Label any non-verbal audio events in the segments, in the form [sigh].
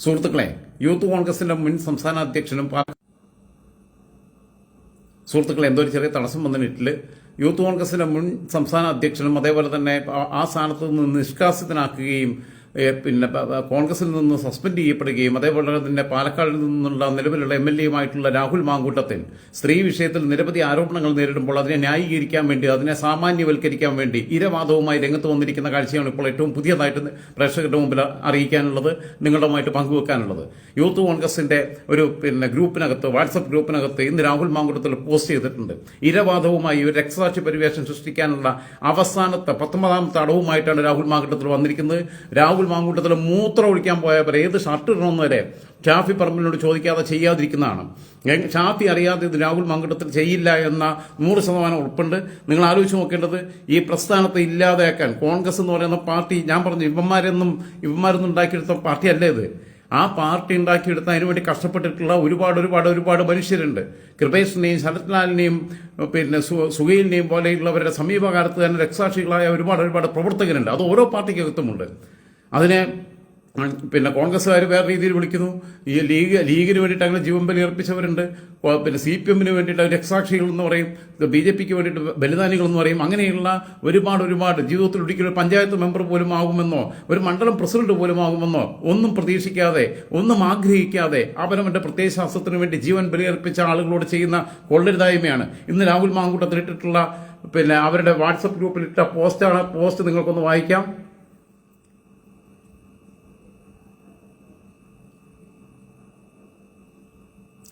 സുഹൃത്തുക്കളെ യൂത്ത് കോൺഗ്രസിന്റെ മുൻ സംസ്ഥാന അധ്യക്ഷനും സുഹൃത്തുക്കളെ എന്തോ ഒരു ചെറിയ തടസ്സം വന്നിട്ടിൽ യൂത്ത് കോൺഗ്രസിന്റെ മുൻ സംസ്ഥാന അധ്യക്ഷനും അതേപോലെ തന്നെ ആ- സ്ഥാനത്ത് നിന്ന് നിഷ്കാസിതനാക്കുകയും പിന്നെ കോൺഗ്രസിൽ നിന്ന് സസ്പെൻഡ് ചെയ്യപ്പെടുകയും അതേപോലെ തന്നെ പാലക്കാടിൽ നിന്നുള്ള നിലവിലുള്ള എം എൽ എയുമായിട്ടുള്ള രാഹുൽ മാങ്കൂട്ടത്തിൽ സ്ത്രീ വിഷയത്തിൽ നിരവധി ആരോപണങ്ങൾ നേരിടുമ്പോൾ അതിനെ ന്യായീകരിക്കാൻ വേണ്ടി അതിനെ സാമാന്യവൽക്കരിക്കാൻ വേണ്ടി ഇരവാദവുമായി രംഗത്ത് വന്നിരിക്കുന്ന കാഴ്ചയാണ് ഇപ്പോൾ ഏറ്റവും പുതിയതായിട്ട് പ്രേക്ഷകരുടെ മുമ്പിൽ അറിയിക്കാനുള്ളത് നിങ്ങളുമായിട്ട് പങ്കുവെക്കാനുള്ളത്. യൂത്ത് കോൺഗ്രസിന്റെ ഒരു പിന്നെ ഗ്രൂപ്പിനകത്ത് വാട്സപ്പ് ഗ്രൂപ്പിനകത്ത് ഇന്ന് രാഹുൽ മാങ്കൂട്ടത്തിൽ പോസ്റ്റ് ചെയ്തിട്ടുണ്ട്. ഇരവാദവുമായി ഒരു രക്തസാക്ഷി പരിവേഷം സൃഷ്ടിക്കാനുള്ള അവസാനത്തെ പത്തൊമ്പതാമത്തെ അടവുമായിട്ടാണ് രാഹുൽ മാങ്കൂട്ടത്തിൽ വന്നിരിക്കുന്നത്. രാഹുൽ മാങ്കൂട്ടത്തിൽ മൂത്രം ഒഴിക്കാൻ പോയവർ ഏത് ഷർട്ട് ഇടണമെന്ന് വരെ ഷാഫി പറമ്പിലിനോട് ചോദിക്കാതെ ചെയ്യാതിരിക്കുന്നതാണ്. ഷാഫി അറിയാതെ ഇത് രാഹുൽ മാങ്കൂട്ടത്തിൽ ചെയ്യില്ല എന്ന നൂറ് ശതമാനം ഉറപ്പുണ്ട്. നിങ്ങൾ ആലോചിച്ച് നോക്കേണ്ടത് ഈ പ്രസ്ഥാനത്തെ ഇല്ലാതെയാക്കാൻ കോൺഗ്രസ് എന്ന് പറയുന്ന പാർട്ടി ഞാൻ പറഞ്ഞു ഇവന്മാരെന്നും ഇവന്മാരൊന്നും ഉണ്ടാക്കിയെടുത്ത പാർട്ടിയല്ലേ ഇത്. ആ പാർട്ടി ഉണ്ടാക്കിയെടുത്ത അതിനുവേണ്ടി കഷ്ടപ്പെട്ടിട്ടുള്ള ഒരുപാട് ഒരുപാട് ഒരുപാട് മനുഷ്യരുണ്ട്. കൃപേഷിനെയും ശരത്ലാലിനെയും പിന്നെ സു- സുഹൈലിനെയും പോലെയുള്ളവരുടെ സമീപകാലത്ത് തന്നെ രക്ഷാക്ഷികളായ ഒരുപാട് ഒരുപാട് പ്രവർത്തകരുണ്ട്. അത് ഓരോ പാർട്ടിക്കകത്തുമുണ്ട്. അതിനെ പിന്നെ കോൺഗ്രസ്സുകാർ വേറെ രീതിയിൽ വിളിക്കുന്നു. ഈ ലീഗ് ലീഗിന് വേണ്ടിയിട്ട് അങ്ങനെ ജീവൻ ബലി അർപ്പിച്ചവരുണ്ട്. പിന്നെ സി പി എമ്മിന് വേണ്ടിയിട്ട് രക്സാക്ഷികൾ എന്ന് പറയും. ബി ജെ പിക്ക് വേണ്ടിയിട്ട് ബലിദാനികൾ എന്ന് പറയും. അങ്ങനെയുള്ള ഒരുപാട് ഒരുപാട് ജീവിതത്തിൽ ഒരിക്കലും പഞ്ചായത്ത് മെമ്പർ പോലും ആകുമെന്നോ ഒരു മണ്ഡലം പ്രസിഡന്റ് പോലും ആകുമെന്നോ ഒന്നും പ്രതീക്ഷിക്കാതെ ഒന്നും ആഗ്രഹിക്കാതെ അവനവന്റെ പ്രത്യയശാസ്ത്രത്തിന് വേണ്ടി ജീവൻ ബലിയർപ്പിച്ച ആളുകളോട് ചെയ്യുന്ന കൊള്ളരുതായ്മയാണ്. ഇന്ന് രാഹുൽ മാങ്കൂട്ടത്തിൽ ഇട്ടിട്ടുള്ള പിന്നെ അവരുടെ വാട്സപ്പ് ഗ്രൂപ്പിൽ ഇട്ട പോസ്റ്റാണ് പോസ്റ്റ്. നിങ്ങൾക്കൊന്ന് വായിക്കാം.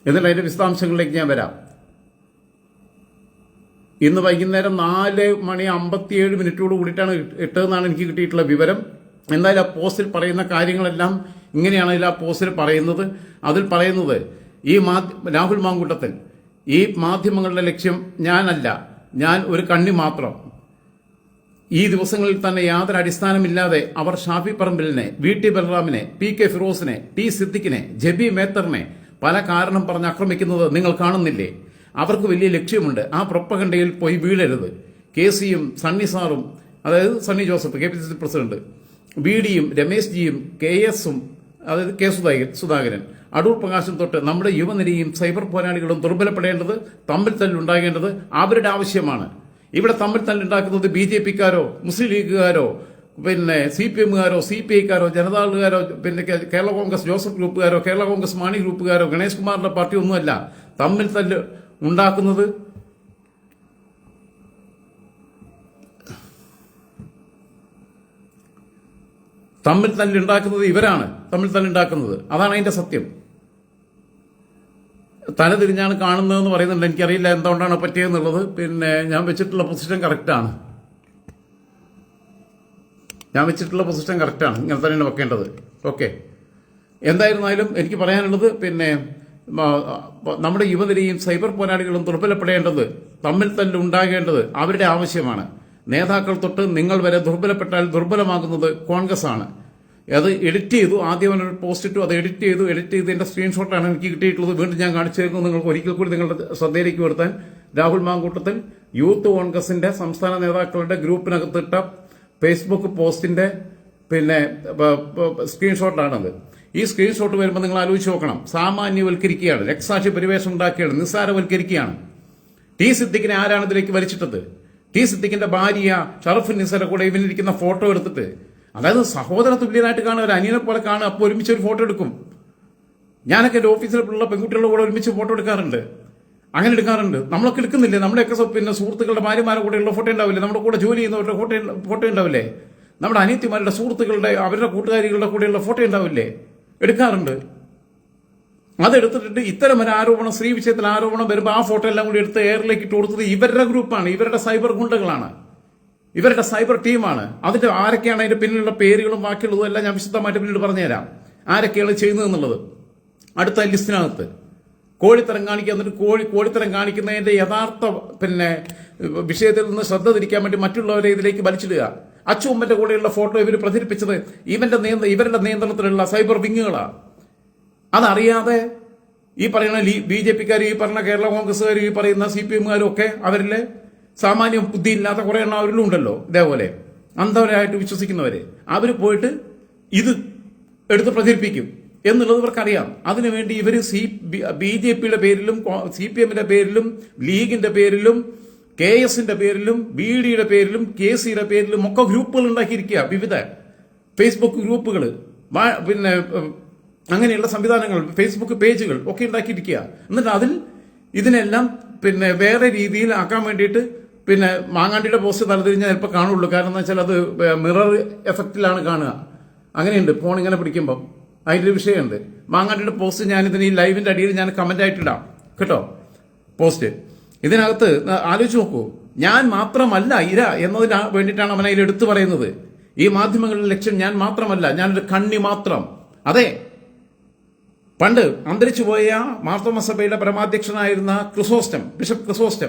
എന്നിട്ട് അതിന്റെ വിശദാംശങ്ങളിലേക്ക് ഞാൻ വരാം. ഇന്ന് വൈകുന്നേരം നാല് മണി അമ്പത്തിയേഴ് മിനിറ്റോട് കൂടിയിട്ടാണ് ഇട്ടതെന്നാണ് എനിക്ക് കിട്ടിയിട്ടുള്ള വിവരം. എന്തായാലും ആ പോസ്റ്റിൽ പറയുന്ന കാര്യങ്ങളെല്ലാം ഇങ്ങനെയാണ് ആ പോസ്റ്റിൽ പറയുന്നത്. അതിൽ പറയുന്നത് ഈ രാഹുൽ മാങ്കൂട്ടത്തിൽ ഈ മാധ്യമങ്ങളുടെ ലക്ഷ്യം ഞാനല്ല ഞാൻ ഒരു കണ്ണി മാത്രം. ഈ ദിവസങ്ങളിൽ തന്നെ യാതൊരു അടിസ്ഥാനമില്ലാതെ അവർ ഷാഫി പറമ്പിലിനെ വി ടി ബലറാമിനെ പി കെ ഫിറോസിനെ ടി സിദ്ദിഖിനെ ജബി മേത്തറിനെ പല കാരണം പറഞ്ഞ് ആക്രമിക്കുന്നത് നിങ്ങൾ കാണുന്നില്ലേ? അവർക്ക് വലിയ ലക്ഷ്യമുണ്ട്. ആ പ്രൊപ്പകണ്ടയിൽ പോയി വീഴരുത്. കെ സിയും സണ്ണി സാറും അതായത് Sunny Joseph K P C C president B ഡിയും രമേശ് ജിയും കെ എസും അതായത് കെ സുധാകരൻ സുധാകരൻ അടൂർ പ്രകാശം തൊട്ട് നമ്മുടെ യുവനിരയും സൈബർ പോരാളികളും ദുർബലപ്പെടേണ്ടത് തമ്മിൽ തല്ലുണ്ടാകേണ്ടത് അവരുടെ ആവശ്യമാണ്. ഇവിടെ തമ്മിൽ തല്ലുണ്ടാക്കുന്നത് ബി ജെ പിക്കാരോ മുസ്ലിം ലീഗുകാരോ പിന്നെ സി പി എമ്മുകാരോ സി പി ഐക്കാരോ ജനതാദളുകാരോ പിന്നെ കേരള കോൺഗ്രസ് ജോസഫ് ഗ്രൂപ്പുകാരോ കേരള കോൺഗ്രസ് മാണി ഗ്രൂപ്പുകാരോ ഗണേഷ് കുമാറിന്റെ പാർട്ടി ഒന്നുമല്ല തമ്മിൽ തല്ല് ഉണ്ടാക്കുന്നത് തമ്മിൽ തല്ലുണ്ടാക്കുന്നത് ഇവരാണ് തമ്മിൽ തല്ലുണ്ടാക്കുന്നത്. അതാണ് അതിന്റെ സത്യം. തല തിരിഞ്ഞാണ് കാണുന്നതെന്ന് പറയുന്നുണ്ട്. എനിക്കറിയില്ല എന്തുകൊണ്ടാണ് പറ്റിയെന്നുള്ളത് പിന്നെ ഞാൻ വെച്ചിട്ടുള്ള പൊസിഷൻ കറക്റ്റാണ് ഞാൻ വെച്ചിട്ടുള്ള പൊസിഷൻ കറക്റ്റാണ് ഇങ്ങനെ തന്നെയാണ് വെക്കേണ്ടത്. ഓക്കെ എന്തായിരുന്നാലും എനിക്ക് പറയാനുള്ളത് പിന്നെ നമ്മുടെ യുവനിരയും സൈബർ പോരാളികളും ദുർബലപ്പെടേണ്ടത് തമ്മിൽ തന്നെ ഉണ്ടാകേണ്ടത് അവരുടെ ആവശ്യമാണ്. നേതാക്കൾ തൊട്ട് നിങ്ങൾ വരെ ദുർബലപ്പെട്ടാൽ ദുർബലമാകുന്നത് കോൺഗ്രസ് ആണ്. അത് എഡിറ്റ് ചെയ്തു. ആദ്യം അവനൊരു പോസ്റ്റ് ഇട്ടു. അത് എഡിറ്റ് ചെയ്തു. എഡിറ്റ് ചെയ്തതിന്റെ സ്ക്രീൻഷോട്ടാണ് എനിക്ക് കിട്ടിയിട്ടുള്ളത്. വീണ്ടും ഞാൻ കാണിച്ചു തരുന്നു. നിങ്ങൾക്ക് ഒരിക്കൽ കൂടി നിങ്ങളുടെ ശ്രദ്ധയിലേക്ക് വരുത്താൻ രാഹുൽ മാങ്കൂട്ടത്തിൽ യൂത്ത് കോൺഗ്രസിന്റെ സംസ്ഥാന നേതാക്കളുടെ ഗ്രൂപ്പിനകത്തിട്ട ഫേസ്ബുക്ക് പോസ്റ്റിന്റെ പിന്നെ സ്ക്രീൻഷോട്ടാണത് ഈ സ്ക്രീൻഷോട്ട് വരുമ്പോൾ നിങ്ങൾ ആലോചിച്ച് നോക്കണം. സാമാന്യവൽക്കരിക്കുകയാണ്. രക്തസാക്ഷി പരിവേഷം ഉണ്ടാക്കുകയാണ്. നിസ്സാരവൽക്കരിക്കുകയാണ്. ടി സിദ്ദിഖിനെ ആരാണ് ഇതിലേക്ക് വലിച്ചിട്ടത്? ടി സിദ്ദിഖിന്റെ ഭാര്യ ഷറഫ് നിസാര കൂടെ ഇവനിരിക്കുന്ന ഫോട്ടോ എടുത്തിട്ട് അതായത് സഹോദര തുല്യനായിട്ട് കാണുക ഒരു അനിയനെ പോലെ കാണുക അപ്പോൾ ഒരുമിച്ച് ഒരു ഫോട്ടോ എടുക്കും. ഞാനൊക്കെ എന്റെ ഓഫീസിലുള്ള പെൺകുട്ടികളുടെ കൂടെ ഒരുമിച്ച് ഫോട്ടോ എടുക്കാറുണ്ട്. അങ്ങനെ എടുക്കാറുണ്ട്. നമ്മളൊക്കെ എടുക്കുന്നില്ലേ? നമ്മുടെയൊക്കെ പിന്നെ സുഹൃത്തുക്കളുടെ ഭാര്യമാരുടെ കൂടെയുള്ള ഫോട്ടോ ഉണ്ടാവില്ലേ? നമ്മുടെ കൂടെ ജോലി ചെയ്യുന്നവരുടെ ഫോട്ടോ ഫോട്ടോ ഉണ്ടാവില്ലേ? നമ്മുടെ അനിയത്തിമാരുടെ സുഹൃത്തുക്കളുടെ അവരുടെ കൂട്ടുകാരികളുടെ കൂടെയുള്ള ഫോട്ടോ ഉണ്ടാവില്ലേ? എടുക്കാറുണ്ട്. അതെടുത്തിട്ട് ഇത്തരം ഒരു ആരോപണം സ്ത്രീ വിഷയത്തിൽ ആരോപണം വരുമ്പോൾ ആ ഫോട്ടോ എല്ലാം കൂടി എടുത്ത് എയറിലേക്ക് ഇട്ട് കൊടുത്തത് ഇവരുടെ ഗ്രൂപ്പാണ്. ഇവരുടെ സൈബർ ഗുണ്ടകളാണ്. ഇവരുടെ സൈബർ ടീമാണ്. അതിന്റെ ആരൊക്കെയാണ് അതിന്റെ പിന്നിലുള്ള പേരുകളും ബാക്കിയുള്ളതും എല്ലാം ഞാൻ വിശദമായിട്ട് പിന്നീട് പറഞ്ഞുതരാം. ആരൊക്കെയാണ് ചെയ്യുന്നത് എന്നുള്ളത്. അടുത്ത ലിസ്റ്റിനകത്ത്. കോഴിത്തരം കാണിക്കുക എന്നിട്ട് കോഴി കോഴിത്തരം കാണിക്കുന്നതിന്റെ യഥാർത്ഥ പിന്നെ വിഷയത്തിൽ നിന്ന് ശ്രദ്ധ തിരിക്കാൻ വേണ്ടി മറ്റുള്ളവരെ ഇതിലേക്ക് വലിച്ചിടുക. അച്ചുമ്മന്റെ കൂടെയുള്ള ഫോട്ടോ ഇവർ പ്രചരിപ്പിച്ചത് ഇവന്റെ നിയന്ത്ര ഇവരുടെ നിയന്ത്രണത്തിലുള്ള സൈബർ വിങ്ങുകളാണ് അതറിയാതെ ഈ പറയുന്ന ബി ജെ പിക്കാർ ഈ പറഞ്ഞ കേരള കോൺഗ്രസ്സുകാർ ഈ പറയുന്ന സി പി എമ്മുകാരും ഒക്കെ അവരിലെ സാമാന്യ ബുദ്ധിയില്ലാത്ത കുറെ എണ്ണം അവരിലും ഉണ്ടല്ലോ ഇതേപോലെ. അന്ധവരായിട്ട് വിശ്വസിക്കുന്നവരെ. അവർ പോയിട്ട് ഇത് എടുത്ത് പ്രചരിപ്പിക്കും. എന്നുള്ളത് ഇവർക്കറിയാം. അതിനുവേണ്ടി ഇവർ സി ബി ജെ പിയുടെ പേരിലും സി പി എമ്മിന്റെ പേരിലും ലീഗിന്റെ പേരിലും കെ എസിന്റെ പേരിലും ബി ഡിയുടെ പേരിലും കെ സിയുടെ പേരിലും ഒക്കെ ഗ്രൂപ്പുകൾ ഉണ്ടാക്കിയിരിക്കുക വിവിധ ഫേസ്ബുക്ക് ഗ്രൂപ്പുകൾ പിന്നെ അങ്ങനെയുള്ള സംവിധാനങ്ങൾ ഫേസ്ബുക്ക് പേജുകൾ ഒക്കെ ഉണ്ടാക്കിയിരിക്കുക എന്നിട്ട് അതിൽ ഇതിനെല്ലാം പിന്നെ വേറെ രീതിയിൽ ആക്കാൻ വേണ്ടിയിട്ട് പിന്നെ മാങ്ങാണ്ടിയുടെ പോസ്റ്റ് തലതിരിഞ്ഞാൽ ചിലപ്പോൾ കാണുള്ളൂ. കാരണം എന്താ വെച്ചാൽ അത് മിറർ എഫക്റ്റിലാണ് കാണുക. അങ്ങനെയുണ്ട്. ഫോൺ ഇങ്ങനെ പിടിക്കുമ്പോൾ അതിന്റെ വിഷയമുണ്ട്. മാങ്ങാട്ടിയുടെ പോസ്റ്റ് ഞാനിതിന് ഈ ലൈവിന്റെ അടിയിൽ ഞാൻ കമന്റ് ആയിട്ടിടാം. കേട്ടോ? പോസ്റ്റ് ഇതിനകത്ത് ആലോചിച്ച് നോക്കൂ. ഞാൻ മാത്രമല്ല ഇര എന്നതിന് വേണ്ടിയിട്ടാണ് അവൻ എടുത്തു പറയുന്നത്. ഈ മാധ്യമങ്ങളുടെ ലക്ഷ്യം ഞാൻ മാത്രമല്ല ഞാനൊരു കണ്ണി മാത്രം. അതെ. പണ്ട് അന്തരിച്ചു പോയ മാർത്തോമ സഭയുടെ പരമാധ്യക്ഷനായിരുന്ന ക്രിസോസ്റ്റം ബിഷപ്പ് ക്രിസോസ്റ്റം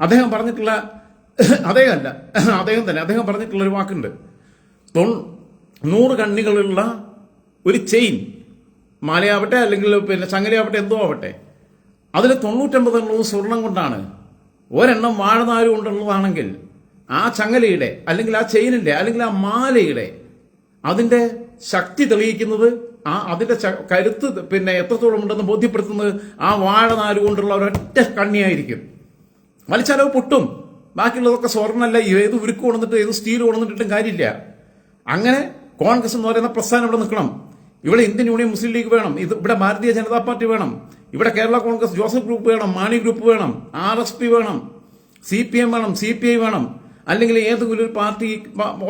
അദ്ദേഹം പറഞ്ഞിട്ടുള്ള അദ്ദേഹമല്ല അദ്ദേഹം തന്നെ അദ്ദേഹം പറഞ്ഞിട്ടുള്ള ഒരു വാക്കുണ്ട്. നൂറ് കണ്ണികളുള്ള ഒരു ചെയിൻ മാലയാവട്ടെ അല്ലെങ്കിൽ പിന്നെ ചങ്ങലയാവട്ടെ എന്തോ ആവട്ടെ. അതിൽ തൊണ്ണൂറ്റമ്പത് എണ്ണവും സ്വർണം കൊണ്ടാണ്. ഒരെണ്ണം വാഴനാരും കൊണ്ടുള്ളതാണെങ്കിൽ ആ ചങ്ങലയുടെ അല്ലെങ്കിൽ ആ ചെയിനിന്റെ അല്ലെങ്കിൽ ആ മാലയുടെ അതിന്റെ ശക്തി തെളിയിക്കുന്നത് ആ അതിന്റെ ച- കരുത്ത് പിന്നെ എത്രത്തോളം ഉണ്ടെന്ന് ബോധ്യപ്പെടുത്തുന്നത് ആ വാഴനാര് കൊണ്ടുള്ള ഒരൊറ്റ കണ്ണിയായിരിക്കും. വലിച്ചാലോ പൊട്ടും. ബാക്കിയുള്ളതൊക്കെ സ്വർണമല്ല. ഏത് ഉരുക്ക് കൊണ്ടിട്ട് ഏത് സ്റ്റീൽ കൊണ്ടിട്ടും കാര്യമില്ല. അങ്ങനെ കോൺഗ്രസ് എന്ന് പറയുന്ന പ്രസ്ഥാനം ഇവിടെ നിൽക്കണം. ഇവിടെ ഇന്ത്യൻ യൂണിയൻ മുസ്ലിം ലീഗ് വേണം. ഇത് ഇവിടെ ഭാരതീയ ജനതാ പാർട്ടി വേണം. ഇവിടെ കേരള കോൺഗ്രസ് ജോസഫ് ഗ്രൂപ്പ് വേണം മാണി ഗ്രൂപ്പ് വേണം ആർ എസ് പി വേണം സി പി എം വേണം സി പി ഐ വേണം. അല്ലെങ്കിൽ ഏതെങ്കിലും ഒരു പാർട്ടി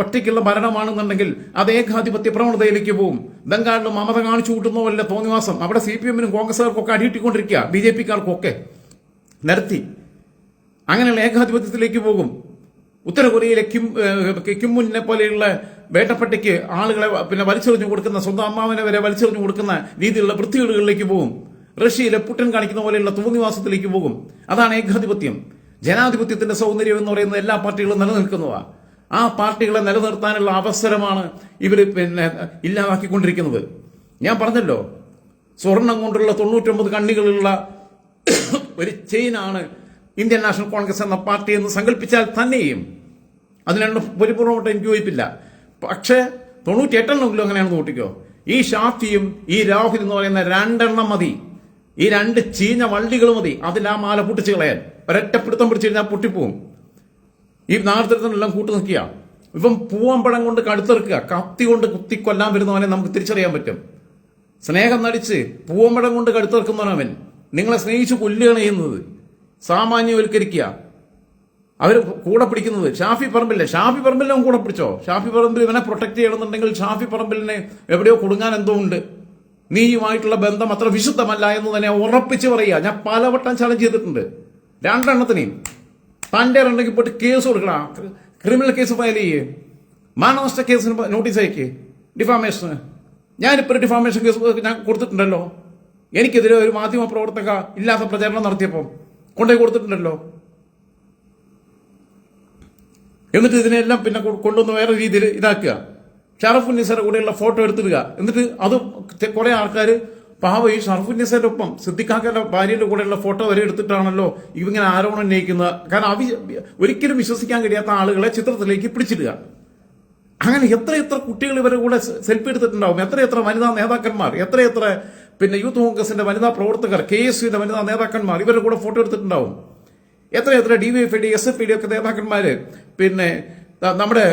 ഒറ്റയ്ക്കുള്ള ഭരണമാണെന്നുണ്ടെങ്കിൽ അത് ഏകാധിപത്യ പ്രവണതയിലേക്ക് പോകും ബംഗാളിൽ മമത കാണിച്ചു കൂട്ടുന്നോ അല്ല തോന്നിവാസം? അവിടെ സി പി എമ്മിനും കോൺഗ്രസുകാർക്കൊക്കെ അടിയിട്ടിക്കൊണ്ടിരിക്കുക ബി ജെ പിക്കാർക്കൊക്കെ. നിരത്തി അങ്ങനെയുള്ള ഏകാധിപത്യത്തിലേക്ക് പോകും. ഉത്തര കൊറിയയിലെ കിം കിമ്മുന്നെ പോലെയുള്ള വേട്ടപ്പട്ടിക്ക് ആളുകളെ പിന്നെ വലിച്ചെറിഞ്ഞു കൊടുക്കുന്ന സ്വന്തം അമ്മാവനെ വരെ വലിച്ചെറിഞ്ഞു കൊടുക്കുന്ന രീതിയിലുള്ള വൃത്തികേടുകളിലേക്ക് പോകും. റഷ്യയിലെ പുട്ടൻ കാണിക്കുന്ന പോലെയുള്ള തോന്നിവാസത്തിലേക്ക് പോകും. അതാണ് ഏകാധിപത്യം. ജനാധിപത്യത്തിന്റെ സൗന്ദര്യം എന്ന് പറയുന്ന എല്ലാ പാർട്ടികളും നിലനിൽക്കുന്നതാ. ആ പാർട്ടികളെ നിലനിർത്താനുള്ള അവസരമാണ് ഇവർ പിന്നെ ഇല്ലാതാക്കിക്കൊണ്ടിരിക്കുന്നത്. ഞാൻ പറഞ്ഞല്ലോ സ്വർണം കൊണ്ടുള്ള തൊണ്ണൂറ്റൊമ്പത് കണ്ണികളുള്ള [coughs] ഒരു ചെയിനാണ് ഇന്ത്യൻ നാഷണൽ കോൺഗ്രസ് എന്ന പാർട്ടി എന്ന് സങ്കല്പിച്ചാൽ തന്നെയും. അതിനുള്ള പരിപൂർണമായിട്ട് എനിക്ക് യോജിപ്പില്ല. പക്ഷേ തൊണ്ണൂറ്റി എട്ടെണ്ണമെങ്കിലും അങ്ങനെയാണെന്ന് കൂട്ടിക്കോ? ഈ ഷാഫിയും ഈ രാഹുൽ എന്ന് പറയുന്ന രണ്ടെണ്ണം മതി. ഈ രണ്ട് ചീഞ്ഞ വള്ളികൾ മതി. അതിൽ ആ മാല പൊട്ടിച്ച് കളയാൻ. ഒരൊറ്റ പിടുത്തം പിടിച്ചു കഴിഞ്ഞാൽ പൊട്ടിപ്പോവും. ഈ നാളത്തെല്ലാം കൂട്ടു നിൽക്കുക. ഇപ്പം പൂവമ്പഴം കൊണ്ട് കടുത്തെറുക്കുക. കത്തി കൊണ്ട് കുത്തി കൊല്ലാൻ വരുന്നവനെ നമുക്ക് തിരിച്ചറിയാൻ പറ്റും. സ്നേഹം നടിച്ച് പൂവമ്പഴം കൊണ്ട് കടുത്തെറുക്കുന്നവനവൻ. നിങ്ങളെ സ്നേഹിച്ച് കൊല്ലുകയാണ് ചെയ്യുന്നത്. സാമാന്യവൽക്കരിക്കുക. അവർ കൂടെ പിടിക്കുന്നത്. ഷാഫി പറമ്പില്ലേ? ഷാഫി പറമ്പിലും കൂടെ പിടിച്ചോ? ഷാഫി പറമ്പിൽ ഇവനെ പ്രൊട്ടക്ട് ചെയ്യണമെന്നുണ്ടെങ്കിൽ ഷാഫി പറമ്പിലിനെ എവിടെയോ കൊടുങ്ങാൻ എന്തോ ഉണ്ട്. നീയുമായിട്ടുള്ള ബന്ധം അത്ര വിശുദ്ധമല്ല എന്ന് തന്നെ ഉറപ്പിച്ച് പറയുക. ഞാൻ പലവട്ടം ചലഞ്ച് ചെയ്തിട്ടുണ്ട്. രണ്ടെണ്ണത്തിനെയും. തന്റെ ഉണ്ടെങ്കിൽ പോയിട്ട് കേസ് കൊടുക്കടാ ക്രിമിനൽ കേസ് ഫയൽ ചെയ്യേ. മാനനഷ്ട കേസിന് നോട്ടീസ് അയക്കേ. ഡിഫാമേഷന് ഞാനിപ്പോൾ ഡിഫാമേഷൻ കേസ് ഞാൻ കൊടുത്തിട്ടുണ്ടല്ലോ. എനിക്കെതിരെ ഒരു മാധ്യമ പ്രവർത്തക ഇല്ലാത്ത പ്രചാരണം നടത്തിയപ്പോൾ കൊണ്ടുപോയി കൊടുത്തിട്ടുണ്ടല്ലോ. എന്നിട്ട് ഇതിനെല്ലാം പിന്നെ കൊണ്ടുവന്ന് വേറെ രീതിയിൽ ഇതാക്കുക. ഷറഫുൻ നിസയുടെ കൂടെയുള്ള ഫോട്ടോ എടുത്തിടുക. എന്നിട്ട് അത് കുറെ ആൾക്കാർ പാവ ഈ ഷറഫുൻ നിസയുടെ ഒപ്പം സിദ്ദിഖാക്കന്റെ ഭാര്യയുടെ കൂടെയുള്ള ഫോട്ടോ വരെ എടുത്തിട്ടാണല്ലോ ഇവിങ്ങനെ ആരോപണം ഉന്നയിക്കുന്നത്. കാരണം അവി ഒരിക്കലും വിശ്വസിക്കാൻ കഴിയാത്ത ആളുകളെ ചിത്രത്തിലേക്ക് പിടിച്ചിടുക. അങ്ങനെ എത്ര എത്ര കുട്ടികൾ ഇവരുടെ കൂടെ സെൽഫി എടുത്തിട്ടുണ്ടാവും. എത്ര എത്ര വനിതാ നേതാക്കന്മാർ എത്ര എത്ര പിന്നെ യൂത്ത് കോൺഗ്രസിന്റെ വനിതാ പ്രവർത്തകർ കെ എസ് വനിതാ നേതാക്കന്മാർ ഇവരുടെ കൂടെ ഫോട്ടോ എടുത്തിട്ടുണ്ടാവും. എത്ര എത്ര D Y F D S F D ഒക്കെ നേതാക്കന്മാർ പിന്നെ നമ്മുടെ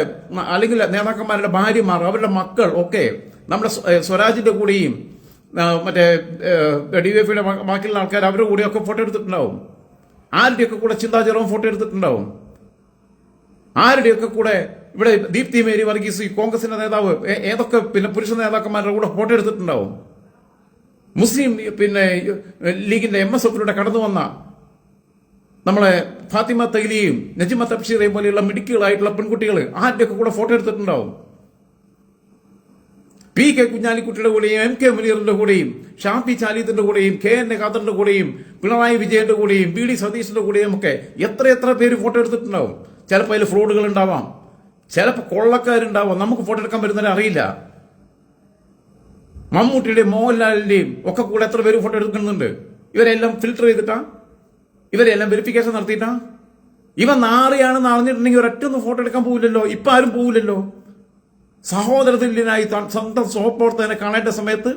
അല്ലെങ്കിൽ നേതാക്കന്മാരുടെ ഭാര്യമാർ അവരുടെ മക്കൾ ഒക്കെ നമ്മുടെ സ്വരാജിന്റെ കൂടെയും മറ്റേ ഡി വൈ എഫ് ബാക്കിയുള്ള ആൾക്കാർ അവരുടെ കൂടെയൊക്കെ ഫോട്ടോ എടുത്തിട്ടുണ്ടാവും. ആരുടെയൊക്കെ കൂടെ ചിന്താചരവും ഫോട്ടോ എടുത്തിട്ടുണ്ടാവും? ആരുടെയൊക്കെ കൂടെ ഇവിടെ ദീപ്തി മേരി വർഗീസ് കോൺഗ്രസിന്റെ നേതാവ് ഏതൊക്കെ പിന്നെ പുരുഷ നേതാക്കന്മാരുടെ കൂടെ ഫോട്ടോ എടുത്തിട്ടുണ്ടാവും? മുസ്ലിം പിന്നെ ലീഗിന്റെ എം എസ് എഫിലൂടെ കടന്നു വന്ന നമ്മളെ ഫാത്തിമ തൈലിയും നജിമ തബ്ഷീറയും പോലെയുള്ള മിടുക്കികളായിട്ടുള്ള പെൺകുട്ടികൾ ആരുടെയൊക്കെ കൂടെ ഫോട്ടോ എടുത്തിട്ടുണ്ടാവും? പി കെ കുഞ്ഞാലിക്കുട്ടിയുടെ കൂടെയും എം കെ മുനീറിന്റെ കൂടെയും ഷാഫി ചാലിദിന്റെ കൂടെയും കെ എൻ ഖാദറിന്റെ കൂടെയും പിണറായി വിജയന്റെ കൂടെയും ബി ഡി സതീഷിന്റെ കൂടെയും ഒക്കെ എത്ര എത്ര പേര് ഫോട്ടോ എടുത്തിട്ടുണ്ടാവും? ചിലപ്പോൾ അതിൽ ഫ്രോഡുകൾ ഉണ്ടാവാം. ചിലപ്പോൾ കൊള്ളക്കാരുണ്ടാവാം. നമുക്ക് ഫോട്ടോ എടുക്കാൻ പറ്റുന്നവരെ അറിയില്ല. മമ്മൂട്ടിയുടെയും മോഹൻലാലിന്റെയും ഒക്കെ കൂടെ എത്ര പേര് ഫോട്ടോ എടുക്കുന്നുണ്ട്? ഇവരെല്ലാം ഫിൽട്ടർ ചെയ്തിട്ടാ? ഇവരെല്ലാം വെരിഫിക്കേഷൻ നടത്തിയിട്ടാ? ഇവ നാറിയാണെന്ന് അറിഞ്ഞിട്ടുണ്ടെങ്കിൽ ഒരൊറ്റ ഒന്ന് ഫോട്ടോ എടുക്കാൻ പോവില്ലല്ലോ. ഇപ്പൊ ആരും പോവില്ലല്ലോ. സഹോദരതുല്യനായി സ്വന്തം സഹപ്രവർത്തകനെ കാണേണ്ട സമയത്ത്